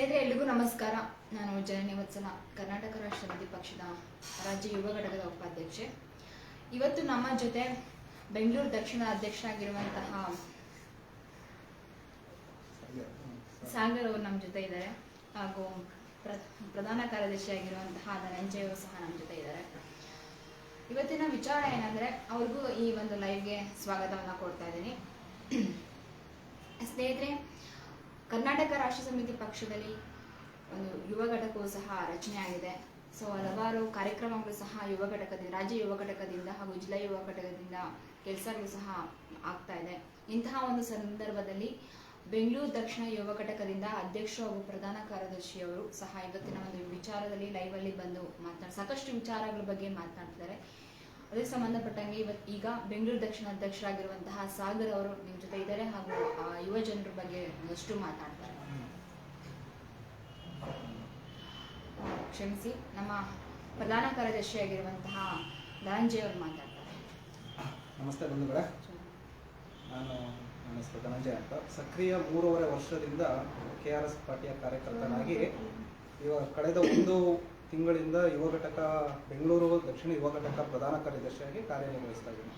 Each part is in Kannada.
ಸ್ನೇಹಿತರೆ, ಎಲ್ರಿಗೂ ನಮಸ್ಕಾರ. ನಾನು ಜನನಿ ವತ್ಸಲ, ಕರ್ನಾಟಕ ರಾಷ್ಟ್ರ ಸಮಿತಿ ಪಕ್ಷದ ರಾಜ್ಯ ಯುವ ಘಟಕದ ಉಪಾಧ್ಯಕ್ಷೆ. ಇವತ್ತು ನಮ್ಮ ಜೊತೆ ಬೆಂಗಳೂರು ದಕ್ಷಿಣ ಅಧ್ಯಕ್ಷರಾಗಿರುವಂತಹ ಸಾಗರ್ ಅವರು ನಮ್ಮ ಜೊತೆ ಇದ್ದಾರೆ. ಹಾಗೂ ಪ್ರ- ಪ್ರಧಾನ ಕಾರ್ಯದರ್ಶಿಯಾಗಿರುವಂತಹ ಧನಂಜಯ್ ಅವರು ಸಹ ನಮ್ಮ ಜೊತೆ ಇದ್ದಾರೆ. ಇವತ್ತಿನ ವಿಚಾರ ಏನಂದ್ರೆ, ಅವ್ರಿಗೂ ಈ ಒಂದು ಲೈವ್ಗೆ ಸ್ವಾಗತವನ್ನು ಕೊಡ್ತಾ ಇದ್ದೀನಿ. ಸ್ನೇಹಿತರೆ ಕರ್ನಾಟಕ ರಾಷ್ಟ್ರ ಸಮಿತಿ ಪಕ್ಷದಲ್ಲಿ ಒಂದು ಯುವ ಘಟಕವು ಸಹ ರಚನೆ ಆಗಿದೆ ಸೊ ಹಲವಾರು ಕಾರ್ಯಕ್ರಮಗಳು ಸಹ ಯುವ ಘಟಕದಿಂದ, ರಾಜ್ಯ ಯುವ ಘಟಕದಿಂದ ಹಾಗೂ ಜಿಲ್ಲಾ ಯುವ ಘಟಕದಿಂದ ಕೆಲಸಗಳು ಸಹ ಆಗ್ತಾ ಇದೆ. ಇಂತಹ ಒಂದು ಸಂದರ್ಭದಲ್ಲಿ ಬೆಂಗಳೂರು ದಕ್ಷಿಣ ಯುವ ಘಟಕದಿಂದ ಅಧ್ಯಕ್ಷ ಹಾಗೂ ಪ್ರಧಾನ ಕಾರ್ಯದರ್ಶಿಯವರು ಸಹ ಇವತ್ತಿನ ಒಂದು ವಿಚಾರದಲ್ಲಿ ಲೈವ್ ಅಲ್ಲಿ ಬಂದು ಮಾತನಾಡ ಸಾಕಷ್ಟು ವಿಚಾರಗಳ ಬಗ್ಗೆ ಮಾತನಾಡ್ತಿದ್ದಾರೆ ಅದಕ್ಕೆ ಸಂಬಂಧಪಟ್ಟಂಗೆ ಇವತ್ತು ಈಗ ಬೆಂಗಳೂರು ದಕ್ಷಿಣ ಅಧ್ಯಕ್ಷರಾಗಿರುವಂತಹ ಸಾಗರ್ ಅವರು ನಿಮ್ಮ ಜೊತೆ ಇದ್ದಾರೆ ಹಾಗೂ ಆ ಯುವ ಜನರ ಬಗ್ಗೆ ಒಂದಷ್ಟು ಮಾತಾಡ್ತಾರೆ. ಕ್ಷಮಿಸಿ, ನಮ್ಮ ಪ್ರಧಾನ ಕಾರ್ಯದರ್ಶಿಯಾಗಿರುವಂತಹ ಧನಂಜಯ್ ಅವರು ಮಾತಾಡ್ತಾರೆ. ನಮಸ್ತೆ ಬಂಧುಗಳೇ. ನಾನು ನನ್ನ ಹೆಸರು ಧನಂಜಯ ಅಂತ. ಸಕ್ರಿಯ ಮೂರುವರೆ ವರ್ಷದಿಂದ ಕೆ ಆರ್ ಎಸ್ ಪಾರ್ಟಿಯ ಕಾರ್ಯಕರ್ತನಾಗಿ ಇವಾಗ ಕಳೆದ ಒಂದು ತಿಂಗಳಿಂದ ಯುವ ಘಟಕ, ಬೆಂಗಳೂರು ದಕ್ಷಿಣ ಯುವ ಘಟಕ ಪ್ರಧಾನ ಕಾರ್ಯದರ್ಶಿಯಾಗಿ ಕಾರ್ಯನಿರ್ವಹಿಸ್ತಾ ಇದ್ದೀನಿ.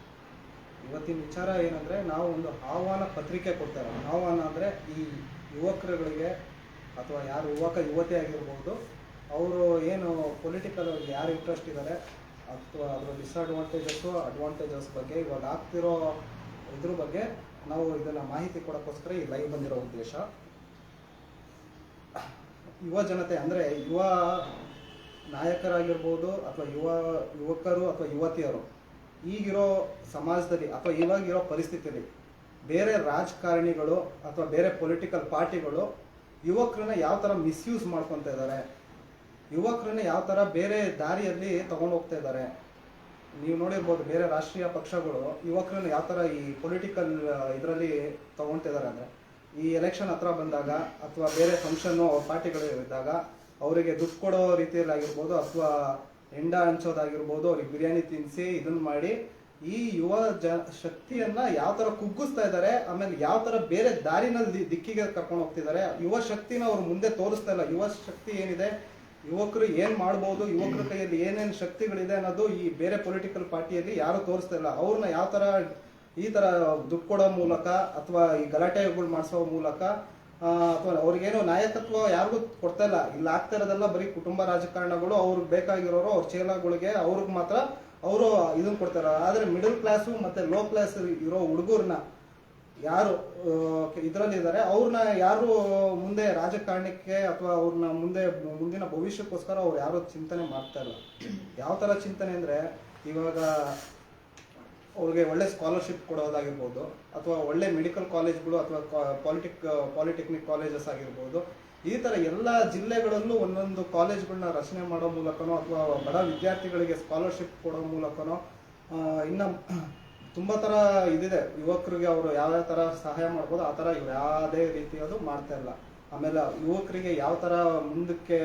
ಇವತ್ತಿನ ವಿಚಾರ ಏನಂದರೆ, ನಾವು ಒಂದು ಆಹ್ವಾನ ಪತ್ರಿಕೆ ಕೊಡ್ತಾರೆ ಆಹ್ವಾನ ಅಂದರೆ ಈ ಯುವಕರುಗಳಿಗೆ ಅಥವಾ ಯಾರು ಯುವಕ, ಯುವತಿ ಆಗಿರ್ಬೋದು, ಅವರು ಏನು ಪೊಲಿಟಿಕಲ್ ಯಾರು ಇಂಟ್ರೆಸ್ಟ್ ಇದ್ದಾರೆ, ಅಥವಾ ಅದರ ಡಿಸ್ಅಡ್ವಾಂಟೇಜಸ್ಸು ಅಡ್ವಾಂಟೇಜಸ್ ಬಗ್ಗೆ, ಇವಾಗ ಆಗ್ತಿರೋ ಇದ್ರ ಬಗ್ಗೆ ನಾವು ಇದನ್ನು ಮಾಹಿತಿ ಕೊಡೋಕ್ಕೋಸ್ಕರ ಈ ಲೈವ್ ಬಂದಿರೋ ಉದ್ದೇಶ. ಯುವ ಜನತೆ ಅಂದರೆ ಯುವ ನಾಯಕರಾಗಿರ್ಬೋದು ಅಥವಾ ಯುವ ಯುವಕರು ಅಥವಾ ಯುವತಿಯರು, ಈಗಿರೋ ಸಮಾಜದಲ್ಲಿ ಅಥವಾ ಇವಾಗಿರೋ ಪರಿಸ್ಥಿತಿಯಲ್ಲಿ ಬೇರೆ ರಾಜಕಾರಣಿಗಳು ಅಥವಾ ಬೇರೆ ಪೊಲಿಟಿಕಲ್ ಪಾರ್ಟಿಗಳು ಯುವಕರನ್ನ ಯಾವ ಥರ ಮಿಸ್ಯೂಸ್ ಮಾಡ್ಕೊತಾ ಇದ್ದಾರೆ, ಯುವಕರನ್ನ ಯಾವ ಥರ ಬೇರೆ ದಾರಿಯಲ್ಲಿ ತಗೊಂಡು ಹೋಗ್ತಾ ಇದ್ದಾರೆ. ನೀವು ನೋಡಿರ್ಬೋದು ಬೇರೆ ರಾಷ್ಟ್ರೀಯ ಪಕ್ಷಗಳು ಯುವಕರನ್ನ ಯಾವ ಥರ ಈ ಪೊಲಿಟಿಕಲ್ ಇದರಲ್ಲಿ ತಗೊಳ್ತಿದ್ದಾರೆ ಅಂದರೆ ಈ ಎಲೆಕ್ಷನ್ ಹತ್ರ ಬಂದಾಗ ಅಥವಾ ಬೇರೆ ಫಂಕ್ಷನ್ನು ಅವ್ರ ಪಾರ್ಟಿಗಳು ಇದ್ದಾಗ ಅವರಿಗೆ ದುಡ್ಡು ಕೊಡೋ ರೀತಿಯಲ್ಲಿ ಆಗಿರ್ಬೋದು ಅಥವಾ ಎಂಡ ಹಂಚೋದಾಗಿರ್ಬೋದು ಅವ್ರಿಗೆ ಬಿರಿಯಾನಿ ತಿನ್ನಿಸಿ ಇದನ್ನ ಮಾಡಿ ಈ ಯುವ ಜ, ಶಕ್ತಿಯನ್ನ ಯಾವ ಥರ ಕುಗ್ಗಿಸ್ತಾ ಇದ್ದಾರೆ, ಆಮೇಲೆ ಯಾವ ಥರ ಬೇರೆ ದಾರಿನಲ್ಲಿ ದಿಕ್ಕಿಗೆ ಕರ್ಕೊಂಡು ಹೋಗ್ತಿದ್ದಾರೆ, ಯುವ ಶಕ್ತಿನ ಅವ್ರು ಮುಂದೆ ತೋರಿಸ್ತಾ ಇಲ್ಲ. ಯುವ ಶಕ್ತಿ ಏನಿದೆ, ಯುವಕರು ಏನ್ ಮಾಡ್ಬೋದು, ಯುವಕರ ಕೈಯಲ್ಲಿ ಏನೇನು ಶಕ್ತಿಗಳಿದೆ ಅನ್ನೋದು ಈ ಬೇರೆ ಪೊಲಿಟಿಕಲ್ ಪಾರ್ಟಿಯಲ್ಲಿ ಯಾರು ತೋರಿಸ್ತಾ ಇಲ್ಲ. ಅವ್ರನ್ನ ಯಾವ ತರ, ಈ ತರ ದುಡ್ಡು ಕೊಡೋ ಮೂಲಕ ಅಥವಾ ಈ ಗಲಾಟೆಗಳು ಮಾಡಿಸೋ ಮೂಲಕ ಅಥವಾ ಅವ್ರಿಗೇನು ನಾಯಕತ್ವ ಯಾರಿಗೂ ಕೊಡ್ತಾ ಇಲ್ಲ. ಇಲ್ಲಿ ಆಗ್ತಾ ಇರೋದೆಲ್ಲ ಬರೀ ಕುಟುಂಬ ರಾಜಕಾರಣಗಳು, ಅವ್ರಿಗೆ ಬೇಕಾಗಿರೋರು ಅವ್ರ ಚೇಲಗಳಿಗೆ ಅವ್ರಿಗೆ ಮಾತ್ರ ಅವರು ಇದನ್ನ ಕೊಡ್ತಾರೆ. ಆದರೆ ಮಿಡಲ್ ಕ್ಲಾಸು ಮತ್ತೆ ಲೋ ಕ್ಲಾಸ್ ಇರೋ ಹುಡುಗರನ್ನ ಯಾರು ಇದರಲ್ಲಿ ಇದ್ದಾರೆ ಅವ್ರನ್ನ ಯಾರು ಮುಂದೆ ರಾಜಕಾರಣಕ್ಕೆ ಅಥವಾ ಅವ್ರನ್ನ ಮುಂದೆ ಮುಂದಿನ ಭವಿಷ್ಯಕ್ಕೋಸ್ಕರ ಅವ್ರು ಯಾರು ಚಿಂತನೆ ಮಾಡ್ತಾ ಇಲ್ಲ. ಯಾವ ಥರ ಚಿಂತನೆ ಅಂದರೆ ಇವಾಗ ಅವ್ರಿಗೆ ಒಳ್ಳೆ ಸ್ಕಾಲರ್ಶಿಪ್ ಕೊಡೋದಾಗಿರ್ಬೋದು, ಅಥವಾ ಒಳ್ಳೆ ಮೆಡಿಕಲ್ ಕಾಲೇಜ್ಗಳು ಅಥವಾ ಪಾಲಿಟಿಕ್ ಪಾಲಿಟೆಕ್ನಿಕ್ ಕಾಲೇಜಸ್ ಆಗಿರ್ಬೋದು, ಈ ಥರ ಎಲ್ಲ ಜಿಲ್ಲೆಗಳಲ್ಲೂ ಒಂದೊಂದು ಕಾಲೇಜ್ಗಳನ್ನ ರಚನೆ ಮಾಡೋ ಮೂಲಕನೋ ಅಥವಾ ಬಡ ವಿದ್ಯಾರ್ಥಿಗಳಿಗೆ ಸ್ಕಾಲರ್ಶಿಪ್ ಕೊಡೋ ಮೂಲಕನೋ ಇನ್ನು ತುಂಬ ಥರ ಇದಿದೆ. ಯುವಕರಿಗೆ ಅವರು ಯಾವ್ಯಾವ ಥರ ಸಹಾಯ ಮಾಡ್ಬೋದು, ಆ ಥರ ಯಾವುದೇ ರೀತಿ ಅದು ಮಾಡ್ತಾ ಇಲ್ಲ. ಆಮೇಲೆ ಯುವಕರಿಗೆ ಯಾವ ಥರ ಮುಂದಕ್ಕೆ